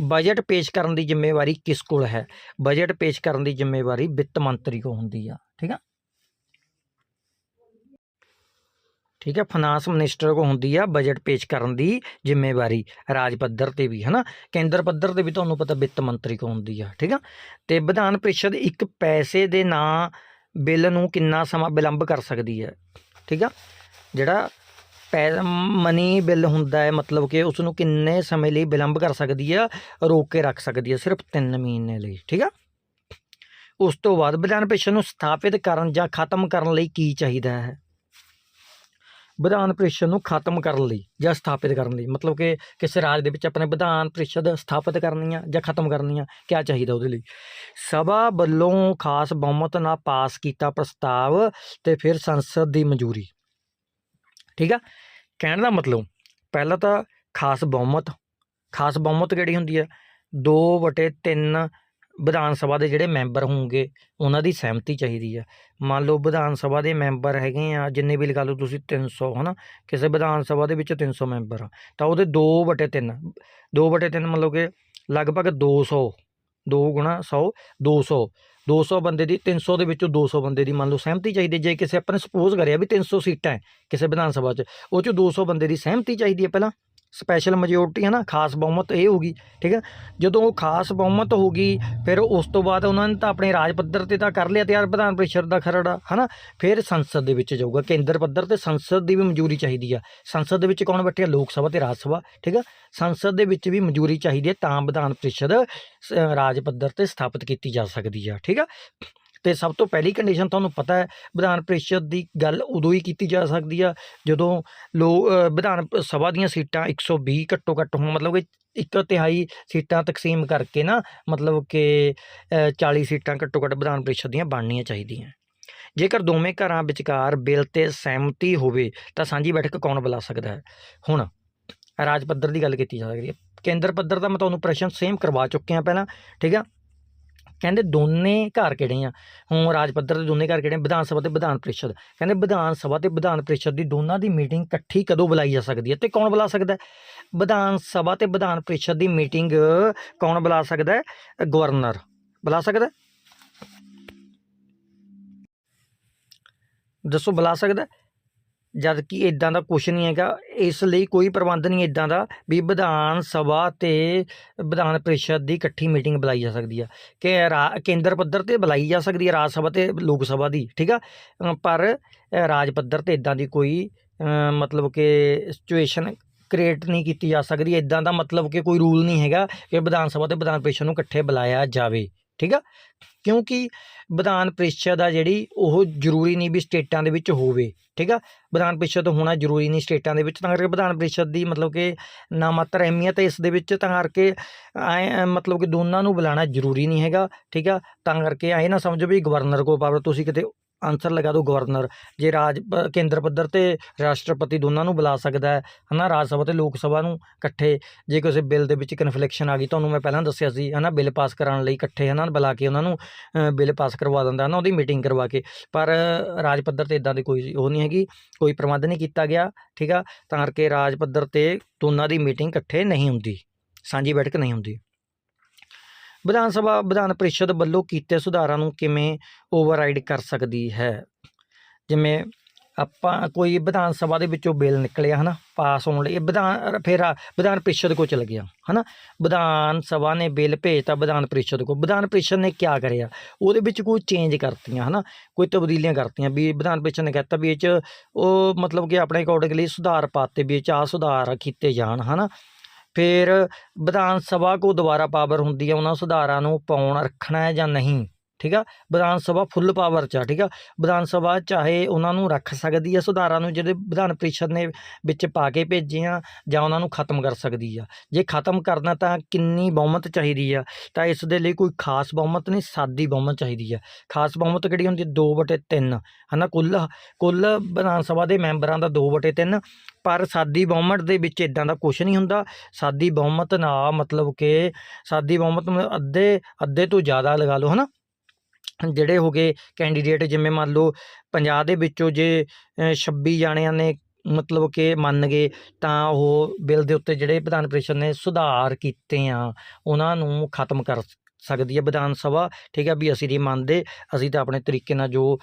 ਬਜਟ ਪੇਸ਼ ਕਰਨ ਦੀ ਜ਼ਿੰਮੇਵਾਰੀ ਕਿਸ ਕੋਲ ਹੈ? ਬਜਟ ਪੇਸ਼ ਕਰਨ ਦੀ ਜ਼ਿੰਮੇਵਾਰੀ ਵਿੱਤ ਮੰਤਰੀ ਕੋਲ ਹੁੰਦੀ ਆ, ਠੀਕ ਆ? ਠੀਕ ਹੈ ਫਾਈਨਾਂਸ ਮਿਨਿਸਟਰ ਕੋ ਹੁੰਦੀ ਆ ਬਜਟ ਪੇਸ਼ ਕਰਨ ਦੀ ਜ਼ਿੰਮੇਵਾਰੀ, ਰਾਜ ਪੱਧਰ ਤੇ ਵੀ, ਹਨਾ? ਕੇਂਦਰ ਪੱਧਰ ਤੇ ਵੀ ਤੁਹਾਨੂੰ ਪਤਾ ਵਿੱਤ ਮੰਤਰੀ ਕੋ ਹੁੰਦੀ ਆ, ਠੀਕ ਆ? ਤੇ ਵਿਧਾਨ ਪ੍ਰੀਸ਼ਦ ਇੱਕ ਪੈਸੇ ਦੇ ਨਾਂ ਬਿੱਲ ਨੂੰ ਕਿੰਨਾ ਸਮਾਂ ਵਿਲੰਬ ਕਰ ਸਕਦੀ ਹੈ, ਠੀਕ ਆ? ਜਿਹੜਾ ਮਨੀ ਬਿੱਲ ਹੁੰਦਾ ਹੈ, ਮਤਲਬ ਕਿ ਉਸ ਨੂੰ ਕਿੰਨੇ ਸਮੇਂ ਲਈ ਵਿਲੰਬ ਕਰ ਸਕਦੀ ਆ, ਰੋਕ ਕੇ ਰੱਖ ਸਕਦੀ ਹੈ ਸਿਰਫ 3 ਮਹੀਨੇ ਲਈ, ਠੀਕ ਆ? ਉਸ ਤੋਂ ਬਾਅਦ ਵਿਧਾਨ ਪ੍ਰੀਸ਼ਦ ਨੂੰ ਸਥਾਪਿਤ ਕਰਨ ਜਾਂ ਖਤਮ ਕਰਨ ਲਈ ਕੀ ਚਾਹੀਦਾ ਹੈ? ਵਿਧਾਨ ਪ੍ਰੀਸ਼ਦ ਨੂੰ ਖਤਮ ਕਰਨ ਲਈ ਜਾਂ ਸਥਾਪਿਤ ਕਰਨ ਲਈ, ਮਤਲਬ ਕਿ ਕਿਸੇ ਰਾਜ ਦੇ ਵਿੱਚ ਆਪਣੇ ਵਿਧਾਨ ਪ੍ਰੀਸ਼ਦ ਸਥਾਪਿਤ ਕਰਨੀ ਆ ਜਾਂ ਖਤਮ ਕਰਨੀ ਆ, ਕਿਆ ਚਾਹੀਦਾ ਉਹਦੇ ਲਈ? ਸਭਾ ਵੱਲੋਂ ਖਾਸ ਬਹੁਮਤ ਨਾਲ ਪਾਸ ਕੀਤਾ ਪ੍ਰਸਤਾਵ ਤੇ ਫਿਰ ਸੰਸਦ ਦੀ ਮਨਜ਼ੂਰੀ। ਠੀਕ ਆ? ਕਹਿਣ ਦਾ ਮਤਲਬ, ਪਹਿਲਾਂ ਤਾਂ ਖਾਸ ਬਹੁਮਤ ਖਾਸ ਬਹੁਮਤ ਕਿਹੜੀ ਹੁੰਦੀ ਆ? 2 ਵਟੇ 3 ਵਿਧਾਨ ਸਭਾ ਦੇ ਜਿਹੜੇ ਮੈਂਬਰ ਹੋਣਗੇ, ਉਹਨਾਂ ਦੀ ਸਹਿਮਤੀ ਚਾਹੀਦੀ ਆ। ਮੰਨ ਲਓ ਵਿਧਾਨ ਸਭਾ ਦੇ ਮੈਂਬਰ ਹੈਗੇ ਆ, ਜਿੰਨੇ ਵੀ ਲਗਾ ਲਓ ਤੁਸੀਂ 300 ਹਨਾ? ਕਿਸੇ ਵਿਧਾਨ ਸਭਾ ਦੇ ਵਿੱਚ 300 ਮੈਂਬਰ ਆ। ਤਾਂ ਉਹਦੇ 2 ਵਟੇ 3 2 ਵਟੇ 3 ਲਓ ਕਿ ਲਗਭਗ 200 2 ਗੁਣਾ 100 200 200 ਬੰਦੇ ਦੀ 300 ਦੇ ਵਿੱਚੋਂ 200 ਬੰਦੇ ਦੀ, ਮੰਨ ਲਓ ਸਹਿਮਤੀ ਚਾਹੀਦੀ ਹੈ। ਜੇ ਕਿਸੇ ਆਪਾਂ ਨੇ ਸਪੋਜ਼ ਕਰਿਆ ਵੀ 300 ਸੀਟਾਂ ਹੈ ਕਿਸੇ ਵਿਧਾਨ ਸਭਾ 'ਚ, ਉਹ 'ਚ 200 ਬੰਦੇ ਦੀ ਸਹਿਮਤੀ ਚਾਹੀਦੀ ਹੈ ਪਹਿਲਾਂ ਸਪੈਸ਼ਲ ਮੈਜੋਰਟੀ ਹੈ ਨਾ, ਖਾਸ ਬਹੁਮਤ ਇਹ ਹੋਗੀ ਠੀਕ ਹੈ? ਜਦੋਂ ਉਹ ਖਾਸ ਬਹੁਮਤ ਹੋਗੀ ਫਿਰ ਉਸ ਤੋਂ ਬਾਅਦ ਉਹਨਾਂ ਨੇ ਤਾਂ ਆਪਣੇ ਰਾਜ ਪੱਧਰ ਤੇ ਤਾਂ ਕਰ ਲਿਆ ਤਿਆਰ ਵਿਧਾਨ ਪ੍ਰੀਸ਼ਦ ਦਾ ਖਰੜਾ ਨਾ ਫਿਰ ਸੰਸਦ ਦੇ ਵਿੱਚ ਜਾਊਗਾ, ਕੇਂਦਰ ਪੱਧਰ ਤੇ ਸੰਸਦ ਦੀ ਵੀ ਮਨਜ਼ੂਰੀ ਚਾਹੀਦੀ ਆ। ਸੰਸਦ ਦੇ ਵਿੱਚ ਕੌਣ ਬੈਠਿਆ? ਲੋਕ ਸਭਾ ਤੇ ਰਾਜ ਸਭਾ, ਠੀਕ ਆ? ਸੰਸਦ ਦੇ ਵਿੱਚ ਵੀ ਮਨਜ਼ੂਰੀ ਚਾਹੀਦੀ ਹੈ ਤਾਂ ਵਿਧਾਨ ਪ੍ਰੀਸ਼ਦ ਸ- ਰਾਜ ਪੱਧਰ ਤੇ ਸਥਾਪਿਤ ਕੀਤੀ ਜਾ ਸਕਦੀ ਆ, ਠੀਕ ਆ? ਤੇ ਸਭ ਤੋਂ ਪਹਿਲੀ ਕੰਡੀਸ਼ਨ ਤੁਹਾਨੂੰ ਪਤਾ ਹੈ ਵਿਧਾਨ ਪਰਿਸ਼ਦ ਦੀ ਗੱਲ ਉਦੋਂ ਹੀ ਕੀਤੀ ਜਾ ਸਕਦੀ ਆ ਜਦੋਂ ਲੋ ਵਿਧਾਨ ਸਭਾ ਦੀਆਂ ਸੀਟਾਂ 120 ਘੱਟੋ ਘੱਟ ਹੋਣ ਮਤਲਬ ਕਿ ਇੱਕ ਤਿਹਾਈ ਸੀਟਾਂ ਤਕਸੀਮ ਕਰਕੇ ਨਾ ਮਤਲਬ ਕਿ ਅ, 40 ਸੀਟਾਂ ਘੱਟੋ ਘੱਟ ਵਿਧਾਨ ਪਰਿਸ਼ਦ ਦੀਆਂ ਬਣਨੀਆਂ ਚਾਹੀਦੀਆਂ। ਜੇਕਰ ਦੋਵੇਂ ਘਰਾਂ ਵਿਚਕਾਰ ਬਿੱਲ ਤੇ ਸਹਿਮਤੀ ਹੋਵੇ ਤਾਂ ਸਾਂਝੀ ਬੈਠਕ ਕੌਣ ਬੁਲਾ ਸਕਦਾ ਹੈ? ਹੁਣ ਰਾਜ ਪੱਧਰ ਦੀ ਗੱਲ ਕੀਤੀ ਜਾ ਸਕਦੀ ਹੈ। ਕੇਂਦਰ ਪੱਧਰ ਦਾ ਮੈਂ ਤੁਹਾਨੂੰ ਪ੍ਰਸ਼ਨ ਸੇਮ ਕਰਵਾ ਚੁੱਕਿਆ ਪਹਿਲਾਂ ਠੀਕ ਆ? ਕਹਿੰਦੇ ਦੋਨੇ ਘਰ ਕਿਹੜੇ ਆ? ਹੁਣ ਰਾਜ ਪੱਧਰ ਦੇ ਦੋਨੇ ਘਰ ਕਿਹੜੇ ਵਿਧਾਨ ਸਭਾ ਤੇ ਵਿਧਾਨ ਪ੍ਰੀਸ਼ਦ। ਕਹਿੰਦੇ ਵਿਧਾਨ ਸਭਾ ਤੇ ਵਿਧਾਨ ਪ੍ਰੀਸ਼ਦ ਦੀ ਦੋਨਾਂ ਦੀ ਮੀਟਿੰਗ ਇਕੱਠੀ ਕਦੋਂ ਬੁਲਾਈ ਜਾ ਸਕਦੀ ਹੈ ਤੇ ਕੌਣ ਬੁਲਾ ਸਕਦਾ ਵਿਧਾਨ ਸਭਾ ਤੇ ਵਿਧਾਨ ਪ੍ਰੀਸ਼ਦ ਦੀ ਮੀਟਿੰਗ ਕੌਣ ਬੁਲਾ ਸਕਦਾ ਹੈ? ਗਵਰਨਰ। ਬੁਲਾ ਸਕਦਾ ਦੱਸੋ ਬੁਲਾ ਸਕਦਾ ਜਦ ਕਿ ਇਦਾਂ ਦਾ ਕੁਝ ਨਹੀਂ ਹੈਗਾ, ਇਸ ਲਈ ਕੋਈ ਪ੍ਰਬੰਧ ਨਹੀਂ ਇਦਾਂ ਦਾ ਵੀ ਵਿਧਾਨ ਸਭਾ ਤੇ ਵਿਧਾਨ ਪਰਿਸ਼ਦ ਦੀ ਇਕੱਠੀ ਮੀਟਿੰਗ ਬੁਲਾਈ ਜਾ ਸਕਦੀ ਆ, ਕਿ ਰਾ- ਕੇਂਦਰ ਪੱਧਰ ਤੇ ਬੁਲਾਈ ਜਾ ਸਕਦੀ ਹੈ ਰਾਜ ਸਭਾ ਤੇ ਲੋਕ ਸਭਾ ਦੀ, ਠੀਕ ਆ? ਪਰ ਰਾਜ ਪੱਧਰ ਤੇ ਇਦਾਂ ਦੀ ਕੋਈ ਮਤਲਬ ਕਿ ਸਿਚੁਏਸ਼ਨ ਕ੍ਰੀਏਟ ਨਹੀਂ ਕੀਤੀ ਜਾ ਸਕਦੀ ਇਦਾਂ ਦਾ ਮਤਲਬ ਕਿ ਕੋਈ ਰੂਲ ਨਹੀਂ ਹੈਗਾ ਕਿ ਵਿਧਾਨ ਸਭਾ ਤੇ ਵਿਧਾਨ ਪਰਿਸ਼ਦ ਨੂੰ ਇਕੱਠੇ ਬੁਲਾਇਆ ਜਾਵੇ। ਠੀਕ ਆ? ਕਿਉਂਕਿ ਵਿਧਾਨ ਪ੍ਰੀਸ਼ਦ ਆ ਜਿਹੜੀ ਉਹ ਜ਼ਰੂਰੀ ਨਹੀਂ ਵੀ ਸਟੇਟਾਂ ਦੇ ਵਿੱਚ ਹੋਵੇ, ਠੀਕ ਆ? ਵਿਧਾਨ ਪ੍ਰੀਸ਼ਦ ਹੋਣਾ ਜ਼ਰੂਰੀ ਨਹੀਂ ਸਟੇਟਾਂ ਦੇ ਵਿੱਚ, ਤਾਂ ਕਰਕੇ ਵਿਧਾਨ ਪ੍ਰੀਸ਼ਦ ਦੀ ਮਤਲਬ ਕਿ ਨਾ ਮਾਤਰ ਅਹਿਮੀਅਤ ਹੈ ਇਸ ਦੇ ਵਿੱਚ, ਤਾਂ ਕਰਕੇ ਐ ਮਤਲਬ ਕਿ ਦੋਨਾਂ ਨੂੰ ਬੁਲਾਉਣਾ ਜ਼ਰੂਰੀ ਨਹੀਂ ਹੈਗਾ, ਠੀਕ ਆ? ਤਾਂ ਕਰਕੇ ਐ ਨਾ ਸਮਝੋ ਵੀ ਗਵਰਨਰ ਕੋਲ ਪਾਵਰ, ਤੁਸੀਂ ਕਿਤੇ ਆਨਸਰ ਲਗਾ ਦਿਓ ਗਵਰਨਰ ਜੇ ਰਾਜ ਪ- ਕੇਂਦਰ ਪੱਧਰ ਤੇ ਰਾਸ਼ਟਰਪਤੀ ਦੋਨਾਂ ਨੂੰ ਬੁਲਾ ਸਕਦਾ ਹੈ, ਹਨਾ, ਰਾਜ ਸਭਾ ਤੇ ਲੋਕ ਸਭਾ ਨੂੰ ਇਕੱਠੇ, ਜੇ ਕਿਸੇ ਬਿੱਲ ਦੇ ਵਿੱਚ ਕਨਫਲਿਕਸ਼ਨ ਆ ਗਈ, ਤੁਹਾਨੂੰ ਮੈਂ ਪਹਿਲਾਂ ਦੱਸਿਆ ਸੀ, ਹਨਾ ਬਿੱਲ ਪਾਸ ਕਰਾਉਣ ਲਈ ਇਕੱਠੇ, ਹਨਾ, ਬੁਲਾ ਕੇ ਉਹਨਾਂ ਨੂੰ ਬਿੱਲ ਪਾਸ ਕਰਵਾ ਦਿੰਦਾ, ਹਨਾ, ਉਹਦੀ ਮੀਟਿੰਗ ਕਰਵਾ ਕੇ, ਪਰ ਰਾਜ ਪੱਧਰ ਤੇ ਇਦਾਂ ਦੀ ਕੋਈ ਉਹ ਨਹੀਂ ਹੈਗੀ, ਕੋਈ ਪ੍ਰਬੰਧ ਨਹੀਂ ਕੀਤਾ ਗਿਆ, ਠੀਕ ਆ, ਤਾਂ ਕਰਕੇ ਰਾਜ ਪੱਧਰ ਤੇ ਦੋਨਾਂ ਦੀ ਮੀਟਿੰਗ ਇਕੱਠੇ ਨਹੀਂ ਹੁੰਦੀ, ਸਾਂਝੀ ਬੈਠਕ ਨਹੀਂ ਹੁੰਦੀ। ਵਿਧਾਨ ਸਭਾ, ਵਿਧਾਨ ਪਰਿਸ਼ਦ ਵੱਲੋਂ ਕੀਤੇ ਸੁਧਾਰਾਂ ਨੂੰ ਕਿਵੇਂ ਓਵਰਰਾਈਡ ਕਰ ਸਕਦੀ ਹੈ? ਜਿਵੇਂ ਆਪਾਂ ਕੋਈ ਵਿਧਾਨ ਸਭਾ ਦੇ ਵਿੱਚੋਂ ਬਿੱਲ ਨਿਕਲਿਆ, ਹਨਾ, ਪਾਸ ਹੋਣ ਲਈ ਵਿਧਾਨ, ਫਿਰ ਆ ਵਿਧਾਨ ਪ੍ਰੀਸ਼ਦ ਕੋ ਚਲ ਗਿਆ, ਹਨਾ, ਵਿਧਾਨ ਸਭਾ ਨੇ ਬਿੱਲ ਭੇਜਤਾ ਵਿਧਾਨ ਪ੍ਰੀਸ਼ਦ ਕੋ ਵਿਧਾਨ ਪ੍ਰੀਸ਼ਦ ਨੇ ਕੀ ਕਰਿਆ? ਉਹਦੇ ਵਿੱਚ ਕੋਈ ਚੇਂਜ ਕਰਤੀਆਂ, ਹਨਾ, ਕੋਈ ਤਬਦੀਲੀਆਂ ਕਰਤੀਆਂ, ਵੀ ਵਿਧਾਨ ਪ੍ਰੀਸ਼ਦ ਨੇ ਕਹਿਤਾ ਵੀ ਇਹ ਚ ਉਹ ਮਤਲਬ ਕਿ ਆਪਣੇ ਅਕੋਰਡਿੰਗਲੀ ਸੁਧਾਰ ਪਾਤੇ, ਵੀ ਇਹ ਚ ਆਹ ਸੁਧਾਰ ਕੀਤੇ ਜਾਣ, ਹਨਾ ਫਿਰ ਵਿਧਾਨ ਸਭਾ ਕੋਲ ਦੁਬਾਰਾ ਪਾਵਰ ਹੁੰਦੀ ਹੈ ਉਹਨਾਂ ਸੁਧਾਰਾਂ ਨੂੰ ਪਾਉਣ ਰੱਖਣਾ ਹੈ ਜਾਂ ਨਹੀਂ? ਠੀਕ ਆ? ਵਿਧਾਨ ਸਭਾ ਫੁੱਲ ਪਾਵਰ ਚ ਆ, ਠੀਕ ਆ? ਵਿਧਾਨ ਸਭਾ ਚਾਹੇ ਉਹਨਾਂ ਨੂੰ ਰੱਖ ਸਕਦੀ ਆ, ਸੁਧਾਰਾਂ ਨੂੰ ਜਿਹੜੇ ਵਿਧਾਨ ਪ੍ਰੀਸ਼ਦ ਨੇ ਵਿੱਚ ਪਾ ਕੇ ਭੇਜੇ ਆ ਜਾਂ ਉਹਨਾਂ ਨੂੰ ਖਤਮ ਕਰ ਸਕਦੀ ਆ। ਜੇ ਖਤਮ ਕਰਨਾ ਤਾਂ ਕਿੰਨੀ ਬਹੁਮਤ ਚਾਹੀਦੀ ਆ? ਤਾਂ ਇਸ ਦੇ ਲਈ ਕੋਈ ਖਾਸ ਬਹੁਮਤ ਨਹੀਂ, ਸਾਦੀ ਬਹੁਮਤ ਚਾਹੀਦੀ ਆ। ਖਾਸ ਬਹੁਮਤ ਕਿਹੜੀ ਹੁੰਦੀ? ਹੈ 2/3 ਹਨਾ? ਕੁੱਲ ਕੁੱਲ ਵਿਧਾਨ ਸਭਾ ਦੇ ਮੈਂਬਰਾਂ ਦਾ 2/3 ਪਰ ਸਾਦੀ ਬਹੁਮਤ ਦੇ ਵਿੱਚ ਇਦਾਂ ਦਾ ਕੁਝ ਨਹੀਂ ਹੁੰਦਾ। ਸਾਦੀ ਬਹੁਮਤ ਨਾ ਮਤਲਬ ਕਿ ਸਾਦੀ ਬਹੁਮਤ ਅੱਧੇ ਅੱਧੇ ਤੋਂ ਜ਼ਿਆਦਾ ਲਗਾ ਲਓ, ਹਨਾ? ਜਿਹੜੇ ਹੋ ਗਏ ਕੈਂਡੀਡੇਟ ਜਿਵੇਂ ਮੰਨ ਲਓ 50 ਦੇ ਵਿੱਚੋਂ ਜੇ ਅ, 26 ਜਾਣਿਆਂ ਨੇ ਮਤਲਬ ਕਿ ਮੰਨ ਗਏ ਤਾਂ ਉਹ ਬਿੱਲ ਦੇ ਉੱਤੇ ਜਿਹੜੇ ਵਿਧਾਨ ਪਰਿਸ਼ਦ ਨੇ ਸੁਧਾਰ ਕੀਤੇ ਆ ਉਹਨਾਂ ਨੂੰ ਖਤਮ ਕਰ ਸਕਦੀ ਹੈ ਵਿਧਾਨ ਸਭਾ। ਠੀਕ ਹੈ ਵੀ ਅਸੀਂ ਨਹੀਂ ਮੰਨਦੇ ਅਸੀਂ ਤਾਂ ਆਪਣੇ ਤਰੀਕੇ ਨਾਲ ਜੋ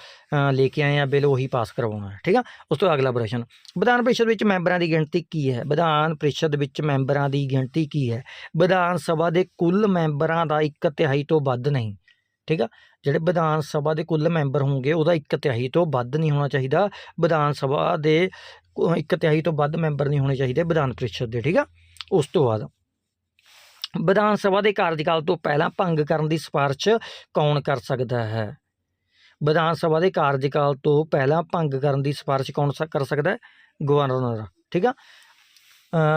ਲੈ ਕੇ ਆਏ ਆ ਬਿੱਲ ਉਹੀ ਪਾਸ ਕਰਵਾਉਣਾ। ਠੀਕ ਆ? ਉਸ ਤੋਂ ਅਗਲਾ ਪ੍ਰਸ਼ਨ ਵਿਧਾਨ ਪਰਿਸ਼ਦ ਵਿੱਚ ਮੈਂਬਰਾਂ ਦੀ ਗਿਣਤੀ ਕੀ ਹੈ? ਵਿਧਾਨ ਪਰਿਸ਼ਦ ਵਿੱਚ ਮੈਂਬਰਾਂ ਦੀ ਗਿਣਤੀ ਕੀ ਹੈ? ਵਿਧਾਨ ਸਭਾ ਦੇ ਕੁੱਲ ਮੈਂਬਰਾਂ ਦਾ ਇੱਕ ਤਿਹਾਈ ਤੋਂ ਵੱਧ ਨਹੀਂ। ਠੀਕ ਆ? ਜਿਹੜੇ ਵਿਧਾਨ ਸਭਾ ਦੇ ਕੁੱਲ ਮੈਂਬਰ ਹੋਣਗੇ, ਉਹਦਾ ਇੱਕ ਤਿਹਾਈ ਤੋਂ ਵੱਧ ਨਹੀਂ ਹੋਣਾ ਚਾਹੀਦਾ। ਵਿਧਾਨ ਸਭਾ ਦੇ ਇੱਕ ਤਿਹਾਈ ਤੋਂ ਵੱਧ ਮੈਂਬਰ ਨਹੀਂ ਹੋਣੇ ਚਾਹੀਦੇ ਵਿਧਾਨ ਪ੍ਰੀਸ਼ਦ ਦੇ, ਠੀਕ ਆ? ਉਸ ਤੋਂ ਬਾਅਦ ਵਿਧਾਨ ਸਭਾ ਦੇ ਕਾਰਜਕਾਲ ਤੋਂ ਪਹਿਲਾਂ ਭੰਗ ਕਰਨ ਦੀ ਸਿਫਾਰਿਸ਼ ਕੌਣ ਕਰ ਸਕਦਾ ਹੈ? ਵਿਧਾਨ ਸਭਾ ਦੇ ਕਾਰਜਕਾਲ ਤੋਂ ਪਹਿਲਾਂ ਭੰਗ ਕਰਨ ਦੀ ਸਿਫਾਰਿਸ਼ ਕੌਣ ਸ- ਕਰ ਸਕਦਾ ਹੈ? ਗਵਰਨਰ, ਠੀਕ ਆ?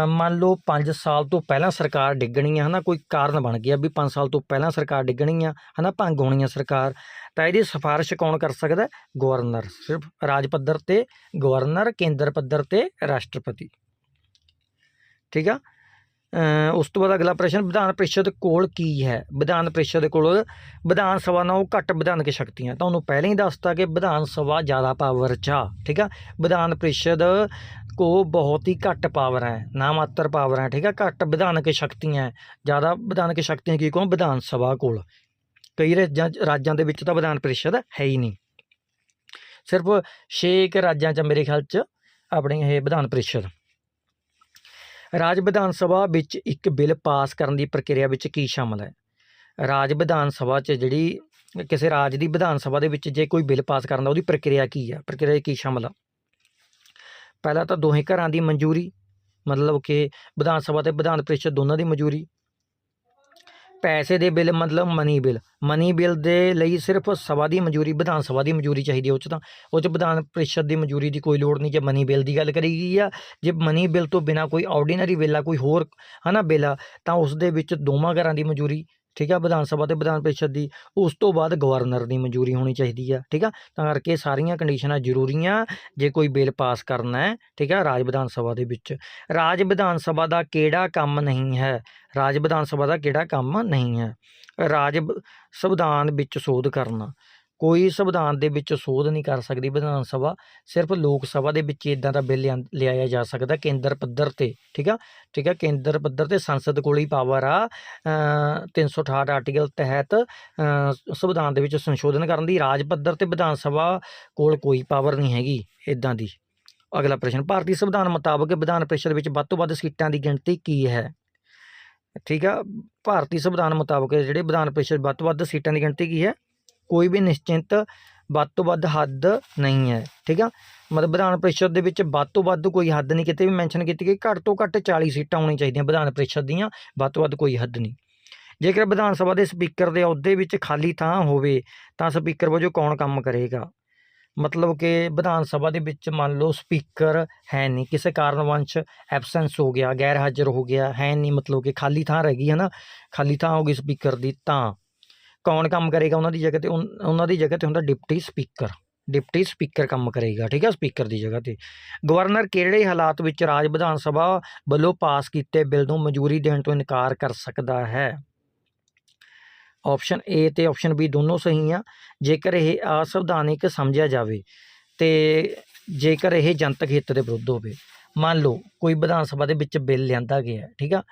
ਮੰਨ ਲਓ 5 ਸਾਲ ਤੋਂ ਪਹਿਲਾਂ ਸਰਕਾਰ ਡਿੱਗਣੀ ਆ ਹਨਾ ਕੋਈ ਕਾਰਨ ਬਣ ਗਿਆ ਵੀ 5 ਸਾਲ ਤੋਂ ਪਹਿਲਾਂ ਸਰਕਾਰ ਡਿੱਗਣੀ ਆ ਹਨਾ ਭੰਗ ਹੋਣੀ ਆ ਸਰਕਾਰ ਤਾਂ ਇਹਦੀ ਸਿਫਾਰਿਸ਼ ਕੌਣ ਕਰ ਸਕਦਾ? ਗਵਰਨਰ। ਸਿਰਫ ਰਾਜ ਪੱਧਰ ਤੇ ਗਵਰਨਰ ਕੇਂਦਰ ਪੱਧਰ ਤੇ ਰਾਸ਼ਟਰਪਤੀ। ਠੀਕ ਆ? ਉਸ ਤੋਂ ਬਾਅਦ ਅਗਲਾ ਪ੍ਰਸ਼ਨ ਵਿਧਾਨ ਪ੍ਰੀਸ਼ਦ ਕੋਲ ਕੀ ਹੈ? ਵਿਧਾਨ ਪ੍ਰੀਸ਼ਦ ਕੋਲ ਵਿਧਾਨ ਸਭਾ ਨਾਲੋਂ ਘੱਟ ਵਿਧਾਨਕ ਸ਼ਕਤੀਆਂ। ਤੁਹਾਨੂੰ ਪਹਿਲਾਂ ਹੀ ਦੱਸਤਾ ਕਿ ਵਿਧਾਨ ਸਭਾ ਜ਼ਿਆਦਾ ਪਾਵਰ 'ਚ ਆ। ਠੀਕ ਆ? ਵਿਧਾਨ ਪ੍ਰੀਸ਼ਦ ਕੋ ਬਹੁਤ ਹੀ ਘੱਟ ਪਾਵਰ ਹੈ ਨਾ ਮਾਤਰ ਪਾਵਰ ਹੈ ਠੀਕ ਆ ਘੱਟ ਵਿਧਾਨਕ ਸ਼ਕਤੀਆਂ ਹੈ ਜ਼ਿਆਦਾ ਵਿਧਾਨਕ ਸ਼ਕਤੀਆਂ ਕੀ ਕੋਲ ਵਿਧਾਨ ਸਭਾ ਕੋਲ ਕਈ ਰਾਜਾਂ ਰਾਜਾਂ ਦੇ ਵਿੱਚ ਤਾਂ ਵਿਧਾਨ ਪ੍ਰੀਸ਼ਦ ਹੈ ਹੀ ਨਹੀਂ ਸਿਰਫ 6 ਕੁ ਰਾਜਾਂ 'ਚ ਮੇਰੇ ਖਿਆਲ 'ਚ ਆਪਣੀ ਇਹ ਵਿਧਾਨ ਪ੍ਰੀਸ਼ਦ ਰਾਜ ਵਿਧਾਨ ਸਭਾ ਵਿੱਚ ਇੱਕ ਬਿੱਲ ਪਾਸ ਕਰਨ ਦੀ ਪ੍ਰਕਿਰਿਆ ਵਿੱਚ ਕੀ ਸ਼ਾਮਲ ਹੈ ਰਾਜ ਵਿਧਾਨ ਸਭਾ 'ਚ ਜਿਹੜੀ ਕਿਸੇ ਰਾਜ ਦੀ ਵਿਧਾਨ ਸਭਾ ਦੇ ਵਿੱਚ ਜੇ ਕੋਈ ਬਿੱਲ ਪਾਸ ਕਰਨ ਦਾ ਉਹਦੀ ਪ੍ਰਕਿਰਿਆ ਕੀ ਹੈ ਪ੍ਰਕਿਰਿਆ 'ਚ ਕੀ ਸ਼ਾਮਲ ਆ ਪਹਿਲਾਂ ਤਾਂ ਦੋਹੇ ਘਰਾਂ ਦੀ ਮਨਜ਼ੂਰੀ, ਮਤਲਬ ਕਿ ਵਿਧਾਨ ਸਭਾ ਤੇ ਵਿਧਾਨ ਪ੍ਰੀਸ਼ਦ ਦੋਨਾਂ ਦੀ ਮਨਜ਼ੂਰੀ। ਪੈਸੇ ਦੇ ਬਿੱਲ ਮਤਲਬ ਮਨੀ ਬਿੱਲ। ਮਨੀ ਬਿੱਲ ਦੇ ਲਈ ਸਿਰਫ ਸਭਾ ਦੀ ਮਨਜ਼ੂਰੀ, ਵਿਧਾਨ ਸਭਾ ਦੀ ਮਨਜ਼ੂਰੀ ਚਾਹੀਦੀ ਹੈ ਉਹ 'ਚ ਤਾਂ। ਉਹ 'ਚ ਵਿਧਾਨ ਪ੍ਰੀਸ਼ਦ ਦੀ ਮਨਜ਼ੂਰੀ ਦੀ ਕੋਈ ਲੋੜ ਨਹੀਂ ਜੇ ਮਨੀ ਬਿੱਲ ਦੀ ਗੱਲ ਕਰੀ ਗਈ ਆ। ਜੇ ਮਨੀ ਬਿੱਲ ਤੋਂ ਬਿਨਾ ਕੋਈ ਆਰਡੀਨਰੀ ਬਿੱਲ ਆ, ਕੋਈ ਹੋਰ ਹਨਾ ਬਿੱਲ ਆ, ਤਾਂ ਉਸ ਦੇ ਵਿੱਚ ਦੋਵਾਂ ਘਰਾਂ ਦੀ ਮਨਜ਼ੂਰੀ ਠੀਕ ਆ, ਵਿਧਾਨ ਸਭਾ ਤੇ ਵਿਧਾਨ ਪਰਿਸ਼ਦ ਦੀ, ਉਸ ਤੋਂ ਬਾਅਦ ਗਵਰਨਰ ਦੀ ਮਨਜ਼ੂਰੀ ਹੋਣੀ ਚਾਹੀਦੀ ਆ, ਠੀਕ ਆ। ਤਾਂ ਕਰਕੇ ਸਾਰੀਆਂ ਕੰਡੀਸ਼ਨਾਂ ਜ਼ਰੂਰੀਆਂ, ਜੇ ਕੋਈ ਬਿੱਲ ਪਾਸ ਕਰਨਾ ਹੈ, ਠੀਕ ਆ, ਰਾਜ ਵਿਧਾਨ ਸਭਾ ਦੇ ਵਿੱਚ। ਰਾਜ ਵਿਧਾਨ ਸਭਾ ਦਾ ਕਿਹੜਾ ਕੰਮ ਨਹੀਂ ਹੈ? ਰਾਜ ਵਿਧਾਨ ਸਭਾ ਦਾ ਕਿਹੜਾ ਕੰਮ ਨਹੀਂ ਹੈ? ਰਾਜ ਸੰਵਿਧਾਨ ਵਿੱਚ ਸੋਧ ਕਰਨਾ। ਕੋਈ ਸੰਵਿਧਾਨ ਦੇ ਵਿੱਚ ਸੋਧ ਨਹੀਂ ਕਰ ਸਕਦੀ ਵਿਧਾਨ ਸਭਾ ਸਿਰਫ ਲੋਕ ਸਭਾ ਦੇ ਵਿੱਚ ਇਦਾਂ ਦਾ ਬਿੱਲ ਲਿਆਂ- ਲਿਆਇਆ ਜਾ ਸਕਦਾ ਕੇਂਦਰ ਪੱਧਰ ਤੇ ਠੀਕ ਆ? ਠੀਕ ਆ ਕੇਂਦਰ ਪੱਧਰ ਤੇ ਸੰਸਦ ਕੋਲ ਹੀ ਪਾਵਰ ਆ ਅ, 368 ਆਰਟੀਕਲ ਤਹਿਤ ਸੰਵਿਧਾਨ ਦੇ ਵਿੱਚ ਸੰਸ਼ੋਧਨ ਕਰਨ ਦੀ ਰਾਜ ਪੱਧਰ ਤੇ ਵਿਧਾਨ ਸਭਾ ਕੋਲ ਕੋਈ ਪਾਵਰ ਨਹੀਂ ਹੈਗੀ ਇਦਾਂ ਦੀ। ਅਗਲਾ ਪ੍ਰਸ਼ਨ ਭਾਰਤੀ ਸੰਵਿਧਾਨ ਮੁਤਾਬਕ ਵਿਧਾਨ ਪਰਿਸ਼ਦ ਵਿੱਚ ਵੱਧ ਤੋਂ ਵੱਧ ਸੀਟਾਂ ਦੀ ਗਿਣਤੀ ਕੀ ਹੈ? ਠੀਕ ਆ ਭਾਰਤੀ ਸੰਵਿਧਾਨ ਮੁਤਾਬਕ ਜਿਹੜੇ ਵਿਧਾਨ ਪਰਿਸ਼ਦ ਵੱਧ ਤੋਂ ਵੱਧ ਸੀਟਾਂ ਦੀ ਗਿਣਤੀ ਕੀ ਹੈ? ਕੋਈ ਵੀ ਨਿਸ਼ਚਿੰਤ ਵੱਧ ਤੋਂ ਵੱਧ ਹੱਦ ਨਹੀਂ ਹੈ, ਠੀਕ ਆ? ਮਤਲਬ ਵਿਧਾਨ ਪ੍ਰੀਸ਼ਦ ਦੇ ਵਿੱਚ ਵੱਧ ਤੋਂ ਵੱਧ ਕੋਈ ਹੱਦ ਨਹੀਂ, ਕਿਤੇ ਵੀ ਮੈਂਸ਼ਨ ਕੀਤੀ ਗਈ, ਘੱਟ ਤੋਂ ਘੱਟ 40 ਸੀਟਾਂ ਹੋਣੀਆਂ ਚਾਹੀਦੀਆਂ ਵਿਧਾਨ ਪ੍ਰੀਸ਼ਦ ਦੀਆਂ, ਵੱਧ ਤੋਂ ਵੱਧ ਕੋਈ ਹੱਦ ਨਹੀਂ। ਜੇਕਰ ਵਿਧਾਨ ਸਭਾ ਦੇ ਸਪੀਕਰ ਦੇ ਅਹੁਦੇ ਵਿੱਚ ਖਾਲੀ ਥਾਂ ਹੋਵੇ, ਤਾਂ ਸਪੀਕਰ ਵਜੋਂ ਕੌਣ ਕੰਮ ਕਰੇਗਾ? ਮਤਲਬ ਕਿ ਵਿਧਾਨ ਸਭਾ ਦੇ ਵਿੱਚ ਮੰਨ ਲਓ ਸਪੀਕਰ ਹੈ ਨਹੀਂ, ਕਿਸੇ ਕਾਰਨ ਵੰਸ਼ ਐਬਸੈਂਸ ਹੋ ਗਿਆ, ਗੈਰ ਹਾਜ਼ਰ ਹੋ ਗਿਆ, ਹੈ ਨਹੀਂ, ਮਤਲਬ ਕਿ ਖਾਲੀ ਥਾਂ ਰਹਿ ਗਈ ਹੈ ਨਾ ਖਾਲੀ ਥਾਂ ਹੋ ਗਈ ਸਪੀਕਰ ਦੀ, ਤਾਂ ਕੌਣ ਕੰਮ ਕਰੇਗਾ ਉਹਨਾਂ ਦੀ ਜਗ੍ਹਾ ਤੇ, ਉਨ- ਉਹਨਾਂ ਦੀ ਜਗ੍ਹਾ ਤੇ ਹੁੰਦਾ ਡਿਪਟੀ ਸਪੀਕਰ। ਡਿਪਟੀ ਸਪੀਕਰ ਕੰਮ ਕਰੇਗਾ, ਠੀਕ ਹੈ ਸਪੀਕਰ ਦੀ ਜਗ੍ਹਾ ਤੇ। ਗਵਰਨਰ ਕਿਹੜੇ ਹਾਲਾਤ ਵਿੱਚ ਰਾਜ ਵਿਧਾਨ ਸਭਾ ਵੱਲੋਂ ਪਾਸ ਕੀਤੇ ਬਿੱਲ ਨੂੰ ਮਨਜ਼ੂਰੀ ਦੇਣ ਤੋਂ ਇਨਕਾਰ ਕਰ ਸਕਦਾ ਹੈ? ਆਪਸ਼ਨ ਏ ਤੇ ਆਪਸ਼ਨ ਬੀ ਦੋਨੋਂ ਸਹੀ ਆ। ਜੇਕਰ ਇਹ ਅਸੰਵਿਧਾਨਿਕ ਸਮਝਿਆ ਜਾਵੇ ਤੇ ਜੇਕਰ ਇਹ ਜਨਤਕ ਹਿੱਤ ਦੇ ਵਿਰੁੱਧ ਹੋਵੇ, ਮੰਨ ਲਓ ਕੋਈ ਵਿਧਾਨ ਸਭਾ ਦੇ ਵਿੱਚ ਬਿੱਲ ਲਿਆਂਦਾ ਗਿਆ, ਠੀਕ ਆ,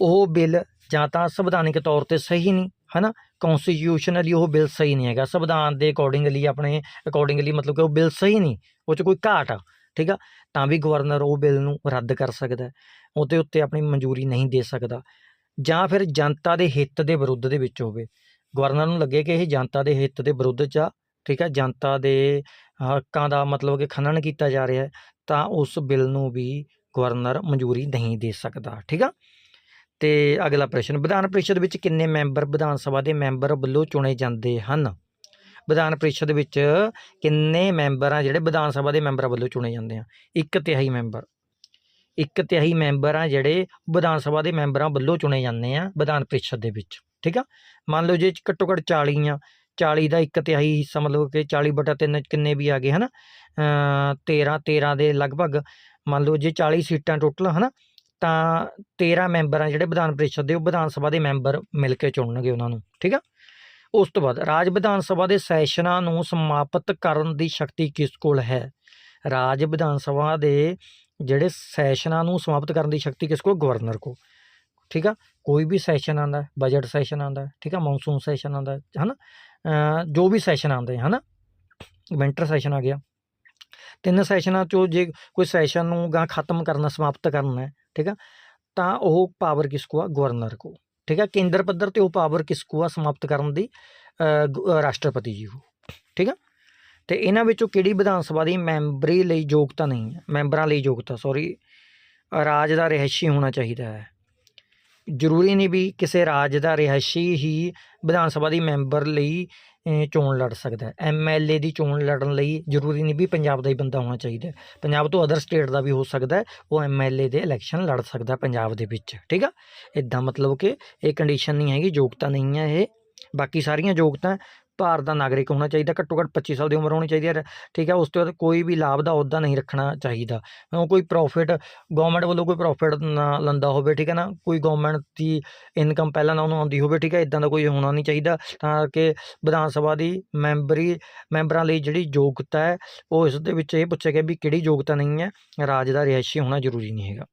ਉਹ ਬਿੱਲ ਜਾਂ ਤਾਂ ਸੰਵਿਧਾਨਿਕ ਤੌਰ ਤੇ ਸਹੀ ਨਹੀਂ ਹਨਾ ਕਨਸਟੀਟਿਊਸ਼ਨਲੀ ਉਹ ਬਿੱਲ ਸਹੀ ਨਹੀਂ ਹੈਗਾ, ਸੰਵਿਧਾਨ ਦੇ ਅਕੋਰਡਿੰਗਲੀ ਆਪਣੇ ਅਕੋਰਡਿੰਗਲੀ ਮਤਲਬ ਕਿ ਉਹ ਬਿੱਲ ਸਹੀ ਨਹੀਂ, ਉਹ 'ਚ ਕੋਈ ਘਾਟ ਆ, ਠੀਕ ਆ? ਤਾਂ ਵੀ ਗਵਰਨਰ ਉਹ ਬਿੱਲ ਨੂੰ ਰੱਦ ਕਰ ਸਕਦਾ ਉਹਦੇ ਉੱਤੇ ਆਪਣੀ ਮਨਜ਼ੂਰੀ ਨਹੀਂ ਦੇ ਸਕਦਾ। ਜਾਂ ਫਿਰ ਜਨਤਾ ਦੇ ਹਿੱਤ ਦੇ ਵਿਰੁੱਧ ਦੇ ਵਿੱਚ ਹੋਵੇ। ਗਵਰਨਰ ਨੂੰ ਲੱਗੇ ਕਿ ਇਹ ਜਨਤਾ ਦੇ ਹਿੱਤ ਦੇ ਵਿਰੁੱਧ 'ਚ ਆ, ਠੀਕ ਹੈ ਜਨਤਾ ਦੇ ਹੱਕਾਂ ਦਾ ਮਤਲਬ ਕਿ ਖਨਨ ਕੀਤਾ ਜਾ ਰਿਹਾ ਹੈ, ਤਾਂ ਉਸ ਬਿੱਲ ਨੂੰ ਵੀ ਗਵਰਨਰ ਮਨਜ਼ੂਰੀ ਨਹੀਂ ਦੇ ਸਕਦਾ, ਠੀਕ ਆ? ਤੇ ਅਗਲਾ ਪ੍ਰਸ਼ਨ, ਵਿਧਾਨ ਪਰਿਸ਼ਦ ਵਿੱਚ ਕਿੰਨੇ ਮੈਂਬਰ ਵਿਧਾਨ ਸਭਾ ਦੇ ਮੈਂਬਰ ਵੱਲੋਂ ਚੁਣੇ ਜਾਂਦੇ ਹਨ? ਵਿਧਾਨ ਪ੍ਰੀਸ਼ਦ ਵਿੱਚ ਕਿੰਨੇ ਮੈਂਬਰ ਆ ਜਿਹੜੇ ਵਿਧਾਨ ਸਭਾ ਦੇ ਮੈਂਬਰਾਂ ਵੱਲੋਂ ਚੁਣੇ ਜਾਂਦੇ ਆ? ਇੱਕ ਤਿਹਾਈ ਮੈਂਬਰ। ਇੱਕ ਤਿਹਾਈ ਮੈਂਬਰ ਆ ਜਿਹੜੇ ਵਿਧਾਨ ਸਭਾ ਦੇ ਮੈਂਬਰਾਂ ਵੱਲੋਂ ਚੁਣੇ ਜਾਂਦੇ ਆ ਵਿਧਾਨ ਪ੍ਰੀਸ਼ਦ ਦੇ ਵਿੱਚ, ਠੀਕ ਆ? ਮੰਨ ਲਓ ਜੇ ਘੱਟੋ ਘੱਟ 40 ਆ 40 ਦਾ ਇੱਕ ਤਿਹਾਈ ਹਿੱਸਾ ਮਤਲਬ ਕਿ 40 ਬਟਾ 3 ਕਿੰਨੇ ਵੀ ਆ ਗਏ, ਹਨਾ? ਅ 13 13 ਦੇ ਲਗਭਗ, ਮੰਨ ਲਓ ਜੇ 40 ਸੀਟਾਂ ਟੋਟਲ ਹਨਾ? ਤਾਂ 13 ਮੈਂਬਰ ਆ ਜਿਹੜੇ ਵਿਧਾਨ ਪਰਿਸ਼ਦ ਦੇ, ਉਹ ਵਿਧਾਨ ਸਭਾ ਦੇ ਮੈਂਬਰ ਮਿਲ ਕੇ ਚੁਣਨਗੇ ਉਹਨਾਂ ਨੂੰ, ਠੀਕ ਆ? ਉਸ ਤੋਂ ਬਾਅਦ ਰਾਜ ਵਿਧਾਨ ਸਭਾ ਦੇ ਸੈਸ਼ਨਾਂ ਨੂੰ ਸਮਾਪਤ ਕਰਨ ਦੀ ਸ਼ਕਤੀ ਕਿਸ ਕੋਲ ਹੈ? ਰਾਜ ਵਿਧਾਨ ਸਭਾ ਦੇ ਜਿਹੜੇ ਸੈਸ਼ਨਾਂ ਨੂੰ ਸਮਾਪਤ ਕਰਨ ਦੀ ਸ਼ਕਤੀ ਕਿਸ ਕੋਲ? ਗਵਰਨਰ ਕੋਲ, ਠੀਕ ਆ? ਕੋਈ ਵੀ ਸੈਸ਼ਨ ਆਉਂਦਾ, ਬਜਟ ਸੈਸ਼ਨ ਆਉਂਦਾ, ਠੀਕ ਆ? ਮੌਨਸੂਨ ਸੈਸ਼ਨ ਆਉਂਦਾ ਹੈ ਨਾ ਜੋ ਵੀ ਸੈਸ਼ਨ ਆਉਂਦੇ ਹੈ ਨਾ ਵਿੰਟਰ ਸੈਸ਼ਨ ਆ ਗਿਆ। ਤਿੰਨ ਸੈਸ਼ਨਾਂ ਚੋਂ ਜੇ ਕੋਈ ਸੈਸ਼ਨ ਨੂੰ ਗਾਂ ਖਤਮ ਕਰਨਾ, ਸਮਾਪਤ ਕਰਨਾ ਹੈ ਠੀਕ ਆ? ਤਾਂ ਉਹ ਪਾਵਰ ਕਿਸ ਕੋ ਆ? ਗਵਰਨਰ ਕੋ। ਠੀਕ ਆ? ਕੇਂਦਰ ਪੱਧਰ ਤੇ ਉਹ ਪਾਵਰ ਕਿਸ ਕੋ ਆ ਸਮਾਪਤ ਕਰਨ ਦੀ? ਗ- ਰਾਸ਼ਟਰਪਤੀ ਜੀ ਕੋ। ਠੀਕ ਆ? ਤੇ ਇਹਨਾਂ ਵਿੱਚੋਂ ਕਿਹੜੀ ਵਿਧਾਨ ਸਭਾ ਦੀ ਮੈਂਬਰੀ ਲਈ ਯੋਗਤਾ ਨਹੀਂ ਹੈ? ਮੈਂਬਰਾਂ ਲਈ ਯੋਗਤਾ ਸੌਰੀ ਰਾਜ ਦਾ ਰਿਹਾਇਸ਼ੀ ਹੋਣਾ ਚਾਹੀਦਾ ਹੈ। ਜ਼ਰੂਰੀ ਨਹੀਂ ਵੀ ਕਿਸੇ ਰਾਜ ਦਾ ਰਿਹਾਇਸ਼ੀ ਹੀ ਵਿਧਾਨ ਸਭਾ ਦੀ ਮੈਂਬਰ ਲਈ ਚੋਣ ਲੜ ਸਕਦਾ ਹੈ। ਐਮਐਲਏ ਦੀ ਚੋਣ ਲੜਨ ਲਈ ਜ਼ਰੂਰੀ ਨਹੀਂ ਵੀ ਪੰਜਾਬ ਦਾ ਹੀ ਬੰਦਾ ਹੋਣਾ ਚਾਹੀਦਾ ਪੰਜਾਬ ਤੋਂ ਅਦਰ ਸਟੇਟ ਦਾ ਵੀ ਹੋ ਸਕਦਾ ਹੈ, ਉਹ ਐਮਐਲਏ ਦੇ ਇਲੈਕਸ਼ਨ ਲੜ ਸਕਦਾ ਪੰਜਾਬ ਦੇ ਵਿੱਚ, ਠੀਕ ਆ? ਇਦਾਂ ਮਤਲਬ ਕਿ ਇਹ ਕੰਡੀਸ਼ਨ ਨਹੀਂ ਹੈਗੀ, ਯੋਗਤਾ ਨਹੀਂ ਹੈ ਇਹ। ਬਾਕੀ ਸਾਰੀਆਂ ਯੋਗਤਾ ਭਾਰਤ ਦਾ ਨਾਗਰਿਕ ਹੋਣਾ ਚਾਹੀਦਾ, ਘੱਟੋ ਘੱਟ 25 ਸਾਲ ਦੀ ਉਮਰ ਹੋਣੀ ਚਾਹੀਦੀ ਹੈ ਠੀਕ ਹੈ, ਉਸ ਤੋਂ ਬਾਅਦ ਕੋਈ ਵੀ ਲਾਭ ਦਾ ਅਹੁਦਾ ਨਹੀਂ ਰੱਖਣਾ ਚਾਹੀਦਾ। ਉਹ ਕੋਈ ਪ੍ਰੋਫਿਟ ਗਵਰਨਮੈਂਟ ਵੱਲੋਂ ਕੋਈ ਪ੍ਰੋਫਿਟ ਨਾ ਲੰਦਾ ਹੋਵੇ, ਠੀਕ ਹੈ ਨਾ? ਕੋਈ ਗਵਰਨਮੈਂਟ ਦੀ ਇਨਕਮ ਪਹਿਲਾਂ ਨਾ ਉਹਨੂੰ ਆਉਂਦੀ ਹੋਵੇ, ਠੀਕ ਹੈ ਇਦਾਂ ਦਾ ਕੋਈ ਹੋਣਾ ਨਹੀਂ ਚਾਹੀਦਾ। ਤਾਂ ਕਿ ਵਿਧਾਨ ਸਭਾ ਦੀ ਮੈਂਬਰੀ, ਮੈਂਬਰਾਂ ਲਈ ਜਿਹੜੀ ਯੋਗਤਾ ਹੈ, ਉਹ ਇਸ ਦੇ ਵਿੱਚ ਇਹ ਪੁੱਛਿਆ ਗਿਆ ਵੀ ਕਿਹੜੀ ਯੋਗਤਾ ਨਹੀਂ ਹੈ, ਰਾਜ ਦਾ ਰਿਹਾਇਸ਼ੀ ਹੋਣਾ ਜ਼ਰੂਰੀ ਨਹੀਂ ਹੈਗਾ।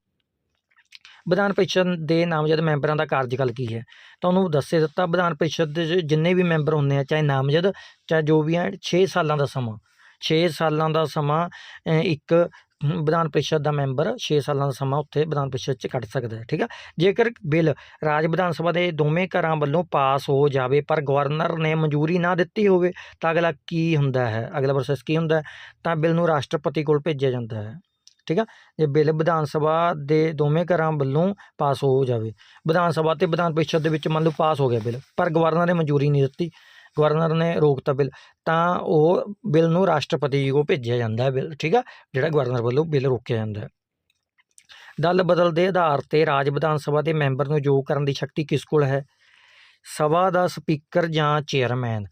ਵਿਧਾਨ ਪਰਿਸ਼ਦ ਦੇ ਨਾਮਜ਼ਦ ਮੈਂਬਰਾਂ ਦਾ ਕਾਰਜਕਾਲ ਕੀ ਹੈ? ਤੁਹਾਨੂੰ ਦੱਸੇ ਦਿੱਤਾ, ਵਿਧਾਨ ਪਰਿਸ਼ਦ ਦੇ ਜਿੰਨੇ ਵੀ ਮੈਂਬਰ ਹੁੰਦੇ ਆ, ਚਾਹੇ ਨਾਮਜ਼ਦ, ਚਾਹੇ ਜੋ ਵੀ ਹੈ 6 ਸਾਲਾਂ ਦਾ ਸਮਾਂ। 6 ਸਾਲਾਂ ਦਾ ਸਮਾਂ ਇੱਕ ਵਿਧਾਨ ਪਰਿਸ਼ਦ ਦਾ ਮੈਂਬਰ 6 ਸਾਲਾਂ ਦਾ ਸਮਾਂ ਉੱਥੇ ਵਿਧਾਨ ਪਰਿਸ਼ਦ 'ਚ ਕੱਢ ਸਕਦਾ ਹੈ, ਠੀਕ ਆ? ਜੇਕਰ ਬਿੱਲ ਰਾਜ ਵਿਧਾਨ ਸਭਾ ਦੇ ਦੋਵੇਂ ਘਰਾਂ ਵੱਲੋਂ ਪਾਸ ਹੋ ਜਾਵੇ, ਪਰ ਗਵਰਨਰ ਨੇ ਮਨਜ਼ੂਰੀ ਨਾ ਦਿੱਤੀ ਹੋਵੇ, ਤਾਂ ਅਗਲਾ ਕੀ ਹੁੰਦਾ ਹੈ? ਅਗਲਾ ਪ੍ਰੋਸੈਸ ਕੀ ਹੁੰਦਾ ਤਾਂ ਬਿੱਲ ਨੂੰ ਰਾਸ਼ਟਰਪਤੀ ਕੋਲ ਭੇਜਿਆ ਜਾਂਦਾ ਹੈ। ਠੀਕ ਆ? ਜੇ ਬਿੱਲ ਵਿਧਾਨ ਸਭਾ ਦੇ ਦੋਵੇਂ ਘਰਾਂ ਵੱਲੋਂ ਪਾਸ ਹੋ ਜਾਵੇ। ਵਿਧਾਨ ਸਭਾ ਤੇ ਵਿਧਾਨ ਪਰਿਸ਼ਦ ਦੇ ਵਿੱਚ ਮੰਨ ਲਓ ਪਾਸ ਹੋ ਗਿਆ ਬਿੱਲ, ਪਰ ਗਵਰਨਰ ਨੇ ਮਨਜ਼ੂਰੀ ਨਹੀਂ ਦਿੱਤੀ। ਗਵਰਨਰ ਨੇ ਰੋਕਤਾ ਬਿੱਲ, ਤਾਂ ਉਹ ਬਿੱਲ ਨੂੰ ਰਾਸ਼ਟਰਪਤੀ ਜੀ ਕੋਲ ਭੇਜਿਆ ਜਾਂਦਾ ਹੈ ਬਿੱਲ, ਠੀਕ ਆ? ਜਿਹੜਾ ਗਵਰਨਰ ਵੱਲੋਂ ਬਿੱਲ ਰੋਕਿਆ ਜਾਂਦਾ ਹੈ। ਦਲ ਬਦਲ ਦੇ ਆਧਾਰ ਤੇ ਰਾਜ ਵਿਧਾਨ ਸਭਾ ਦੇ ਮੈਂਬਰ ਨੂੰ ਯੋਗ ਕਰਨ ਦੀ ਸ਼ਕਤੀ ਕਿਸ ਕੋਲ ਹੈ? ਸਭਾ ਦਾ ਸਪੀਕਰ ਜਾਂ ਚੇਅਰਮੈਨ।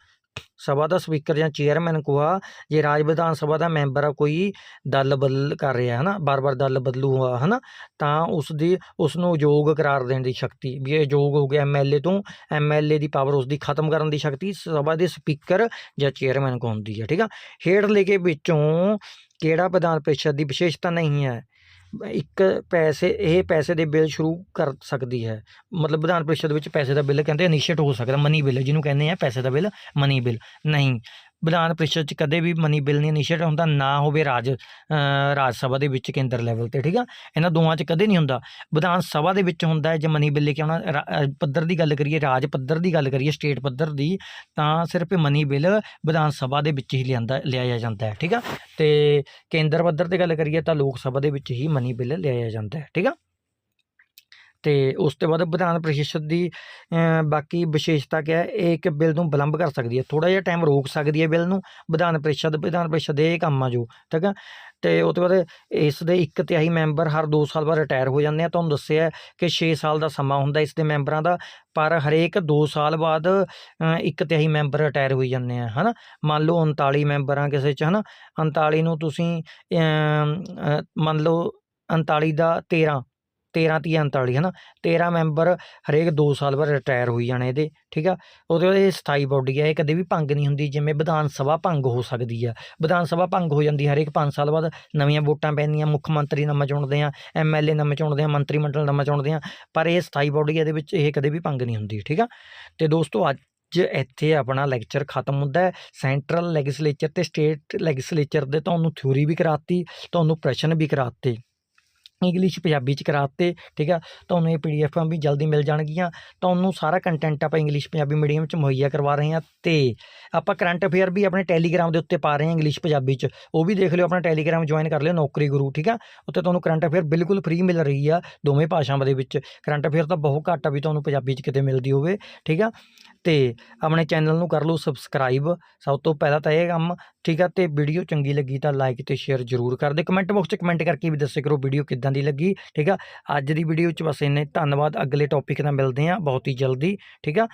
ਸਭਾ ਦਾ ਸਪੀਕਰ ਜਾਂ ਚੇਅਰਮੈਨ ਕੋਆ ਜੇ ਰਾਜ ਵਿਧਾਨ ਸਭਾ ਦਾ ਮੈਂਬਰ ਆ, ਕੋਈ ਦਲ ਬਦਲ ਕਰ ਰਿਹਾ ਹੈ ਨਾ ਬਾਰ-ਬਾਰ ਦਲ ਬਦਲੂ ਹੋਆ ਹੈ ਨਾ ਤਾਂ ਉਸ ਦੀ, ਉਸ ਨੂੰ ਯੋਗ ਕਰਾਰ ਦੇਣ ਦੀ ਸ਼ਕਤੀ, ਵੀ ਇਹ ਯੋਗ ਹੋ ਗਿਆ ਐਮਐਲਏ ਤੋਂ ਐਮਐਲਏ ਦੀ ਪਾਵਰ ਉਸ ਦੀ ਖਤਮ ਕਰਨ ਦੀ ਸ਼ਕਤੀ, ਸਭਾ ਦੇ ਸਪੀਕਰ ਜਾਂ ਚੇਅਰਮੈਨ ਕੋਲ ਹੁੰਦੀ ਹੈ ਠੀਕ ਆ? ਹੇਠ ਲਿਖੇ ਵਿੱਚੋਂ ਕਿਹੜਾ ਵਿਧਾਨ ਪਰਿਸ਼ਦ ਦੀ ਵਿਸ਼ੇਸ਼ਤਾ ਨਹੀਂ ਹੈ? ਇੱਕ ਪੈਸੇ, ਇਹ ਪੈਸੇ ਦੇ ਬਿੱਲ ਸ਼ੁਰੂ ਕਰ ਸਕਦੀ ਹੈ। ਮਤਲਬ ਵਿਧਾਨ ਪਰਿਸ਼ਦ ਵਿੱਚ ਪੈਸੇ ਦਾ ਬਿੱਲ ਕਹਿੰਦੇ ਇਨੀਸ਼ੀਏਟ ਹੋ ਸਕਦਾ ਮਨੀ ਬਿੱਲ ਜਿਹਨੂੰ ਕਹਿੰਦੇ ਆ ਪੈਸੇ ਦਾ ਬਿੱਲ ਮਨੀ ਬਿੱਲ ਨਹੀਂ ਵਿਧਾਨ ਪਰਿਸ਼ਦ 'ਚ ਕਦੇ ਵੀ ਮਨੀ ਬਿੱਲ ਨਹੀਂ ਇਨੀਸ਼ੀਏਟ ਹੁੰਦਾ, ਨਾ ਹੋਵੇ ਰਾਜ ਰਾਜ ਸਭਾ ਦੇ ਵਿੱਚ ਕੇਂਦਰ ਲੈਵਲ ਤੇ, ਠੀਕ ਆ? ਇਹਨਾਂ ਦੋਵਾਂ 'ਚ ਕਦੇ ਨਹੀਂ ਹੁੰਦਾ। ਵਿਧਾਨ ਸਭਾ ਦੇ ਵਿੱਚ ਹੁੰਦਾ ਹੈ, ਜੇ ਮਨੀ ਬਿੱਲ ਲੈ ਕੇ ਆਉਣਾ, ਰਾ- ਪੱਧਰ ਦੀ ਗੱਲ ਕਰੀਏ, ਰਾਜ ਪੱਧਰ ਦੀ ਗੱਲ ਕਰੀਏ ਸਟੇਟ ਪੱਧਰ ਦੀ, ਤਾਂ ਸਿਰਫ ਮਨੀ ਬਿੱਲ ਵਿਧਾਨ ਸਭਾ ਦੇ ਵਿੱਚ ਹੀ ਲਿਆਂਦਾ, ਲਿਆਇਆ ਜਾਂਦਾ ਹੈ, ਠੀਕ ਆ? ਤੇ ਕੇਂਦਰ ਪੱਧਰ ਤੇ ਗੱਲ ਕਰੀਏ, ਤਾਂ ਲੋਕ ਸਭਾ ਦੇ ਵਿੱਚ ਹੀ ਮਨੀ ਬਿੱਲ ਲਿਆਇਆ ਜਾਂਦਾ ਹੈ, ਠੀਕ ਆ? ਤੇ ਉਸ ਤੋਂ ਬਾਅਦ ਵਿਧਾਨ ਪਰਿਸ਼ਦ ਦੀ ਬਾਕੀ ਵਿਸ਼ੇਸ਼ਤਾ ਕਿਆ ਹੈ, ਇਹ ਇੱਕ ਬਿੱਲ ਨੂੰ ਵਿਲੰਬ ਕਰ ਸਕਦੀ ਹੈ। ਥੋੜਾ ਜਿਹਾ ਟਾਈਮ ਰੋਕ ਸਕਦੀ ਹੈ ਬਿੱਲ ਨੂੰ ਵਿਧਾਨ ਪਰਿਸ਼ਦ ਵਿਧਾਨ ਪਰਿਸ਼ਦ ਦੇ ਇਹ ਕੰਮ ਆ ਜੋ, ਠੀਕ ਆ? ਤੇ ਉਹ ਤੋਂ ਬਾਅਦ ਇਸ ਦੇ ਇੱਕ ਤਿਹਾਈ ਮੈਂਬਰ ਹਰ 2 ਸਾਲ ਬਾਅਦ ਰਿਟਾਇਰ ਹੋ ਜਾਂਦੇ ਆ। ਤੁਹਾਨੂੰ ਦੱਸਿਆ ਕਿ 6 ਸਾਲ ਦਾ ਸਮਾਂ ਹੁੰਦਾ ਇਸ ਦੇ ਮੈਂਬਰਾਂ ਦਾ, ਪਰ ਹਰੇਕ 2 ਸਾਲ ਬਾਅਦ ਇੱਕ ਤਿਹਾਈ ਮੈਂਬਰ ਰਿਟਾਇਰ ਹੋਈ ਜਾਂਦੇ ਆ, ਹਨਾ? ਮੰਨ ਲਓ 39 ਮੈਂਬਰ ਆ ਕਿਸੇ ਚ, ਹਨਾ? 39 ਨੂੰ ਤੁਸੀਂ ਮੰਨ ਲਓ 39 ਦਾ 13 13 ਤੀਹ 39 ਹਨਾ? 13 ਮੈਂਬਰ ਹਰੇਕ 2 ਸਾਲ ਬਾਅਦ ਰਿਟਾਇਰ ਹੋਈ ਜਾਣੇ ਇਹਦੇ, ਠੀਕ ਆ? ਉਹਦੇ ਬਾਅਦ ਇਹ ਸਥਾਈ ਬੋਡੀ ਆ, ਇਹ ਕਦੇ ਵੀ ਭੰਗ ਨਹੀਂ ਹੁੰਦੀ, ਜਿਵੇਂ ਵਿਧਾਨ ਸਭਾ ਭੰਗ ਹੋ ਸਕਦੀ ਆ। ਵਿਧਾਨ ਸਭਾ ਭੰਗ ਹੋ ਜਾਂਦੀ ਹਰੇਕ 5 ਸਾਲ ਬਾਅਦ, ਨਵੀਆਂ ਵੋਟਾਂ ਪੈਂਦੀਆਂ, ਮੁੱਖ ਮੰਤਰੀ ਨਵਾਂ ਚੁਣਦੇ ਆ ਐਮਐਲਏ ਨਵਾਂ ਚੁਣਦੇ ਆ, ਮੰਤਰੀ ਮੰਡਲ ਨਵਾਂ ਚੁਣਦੇ ਆ, ਪਰ ਇਹ ਸਥਾਈ ਬੋਡੀ ਇਹਦੇ ਵਿੱਚ ਇਹ ਕਦੇ ਵੀ ਭੰਗ ਨਹੀਂ ਹੁੰਦੀ, ਠੀਕ ਆ? ਤੇ ਦੋਸਤੋ, ਅੱਜ ਇੱਥੇ ਆਪਣਾ ਲੈਕਚਰ ਖਤਮ ਹੁੰਦਾ ਹੈ। ਸੈਂਟਰਲ ਲੈਜਿਸਲੇਚਰ ਤੇ ਸਟੇਟ ਲੈਜਿਸਲੇਚਰ ਦੇ ਤੁਹਾਨੂੰ ਥਿਊਰੀ ਵੀ ਕਰਾਤੀ, ਤੁਹਾਨੂੰ ਪ੍ਰਸ਼ਨ ਵੀ ਕਰਾਤੇ। ਇੰਗਲਿਸ਼ ਪੰਜਾਬੀ ਚ ਕਰਾਤੇ ਠੀਕ ਆ? ਤੁਹਾਨੂੰ ਇਹ ਪੀਡੀਐਫਾਂ ਵੀ ਜਲਦੀ ਮਿਲ ਜਾਣਗੀਆਂ। ਤੁਹਾਨੂੰ ਸਾਰਾ ਕੰਟੈਂਟ ਆਪਾਂ ਇੰਗਲਿਸ਼ ਪੰਜਾਬੀ ਮੀਡੀਅਮ ਚ ਮੁਹੱਈਆ ਕਰਵਾ ਰਹੇ ਹਾਂ ਤੇ ਆਪਾਂ ਕਰੰਟ ਅਫੇਅਰ ਵੀ ਆਪਣੇ ਟੈਲੀਗ੍ਰਾਮ ਦੇ ਉੱਤੇ ਪਾ ਰਹੇ ਹਾਂ ਇੰਗਲਿਸ਼ ਪੰਜਾਬੀ ਚ। ਉਹ ਵੀ ਦੇਖ ਲਿਓ, ਆਪਣਾ ਟੈਲੀਗ੍ਰਾਮ ਜੁਆਇਨ ਕਰ ਲਿਓ, ਨੌਕਰੀ ਗੁਰੂ, ਠੀਕ ਆ? ਉੱਤੇ ਤੁਹਾਨੂੰ ਕਰੰਟ ਅਫੇਅਰ ਬਿਲਕੁਲ ਫ੍ਰੀ ਮਿਲ ਰਹੀ ਆ, ਦੋਵੇਂ ਭਾਸ਼ਾਵਾਂ ਦੇ ਵਿੱਚ। ਕਰੰਟ ਅਫੇਅਰ ਤਾਂ ਬਹੁਤ ਘੱਟ ਆ ਵੀ ਤੁਹਾਨੂੰ ਪੰਜਾਬੀ ਚ ਕਿਤੇ ਮਿਲਦੀ ਹੋਵੇ, ਠੀਕ ਆ? ਤੇ ਆਪਣੇ ਚੈਨਲ ਨੂੰ ਕਰ ਲਓ ਸਬਸਕ੍ਰਾਈਬ ਸਭ ਤੋਂ ਪਹਿਲਾਂ ਤਾਂ ਇਹ ਕੰਮ ਠੀਕ ਆ, ਤੇ ਵੀਡੀਓ ਚੰਗੀ ਲੱਗੀ ਤਾਂ ਲਾਈਕ ਤੇ ਸ਼ੇਅਰ ਜ਼ਰੂਰ ਕਰ ਦਿਓ ਕਮੈਂਟ ਬਾਕਸ 'ਚ ਕਮੈਂਟ ਕਰਕੇ ਵੀ ਦੱਸਿਆ ਕਰੋ ਵੀਡੀਓ ਕਿੱਦਾਂ ਦੀ ਲੱਗੀ, ਠੀਕ ਆ? ਅੱਜ ਦੀ ਵੀਡੀਓ 'ਚ ਬਸ ਇੰਨੇ ਧੰਨਵਾਦ, ਅਗਲੇ ਟੌਪਿਕ ਨਾਲ ਮਿਲਦੇ ਹਾਂ ਬਹੁਤ ਹੀ ਜਲਦੀ, ਠੀਕ ਆ?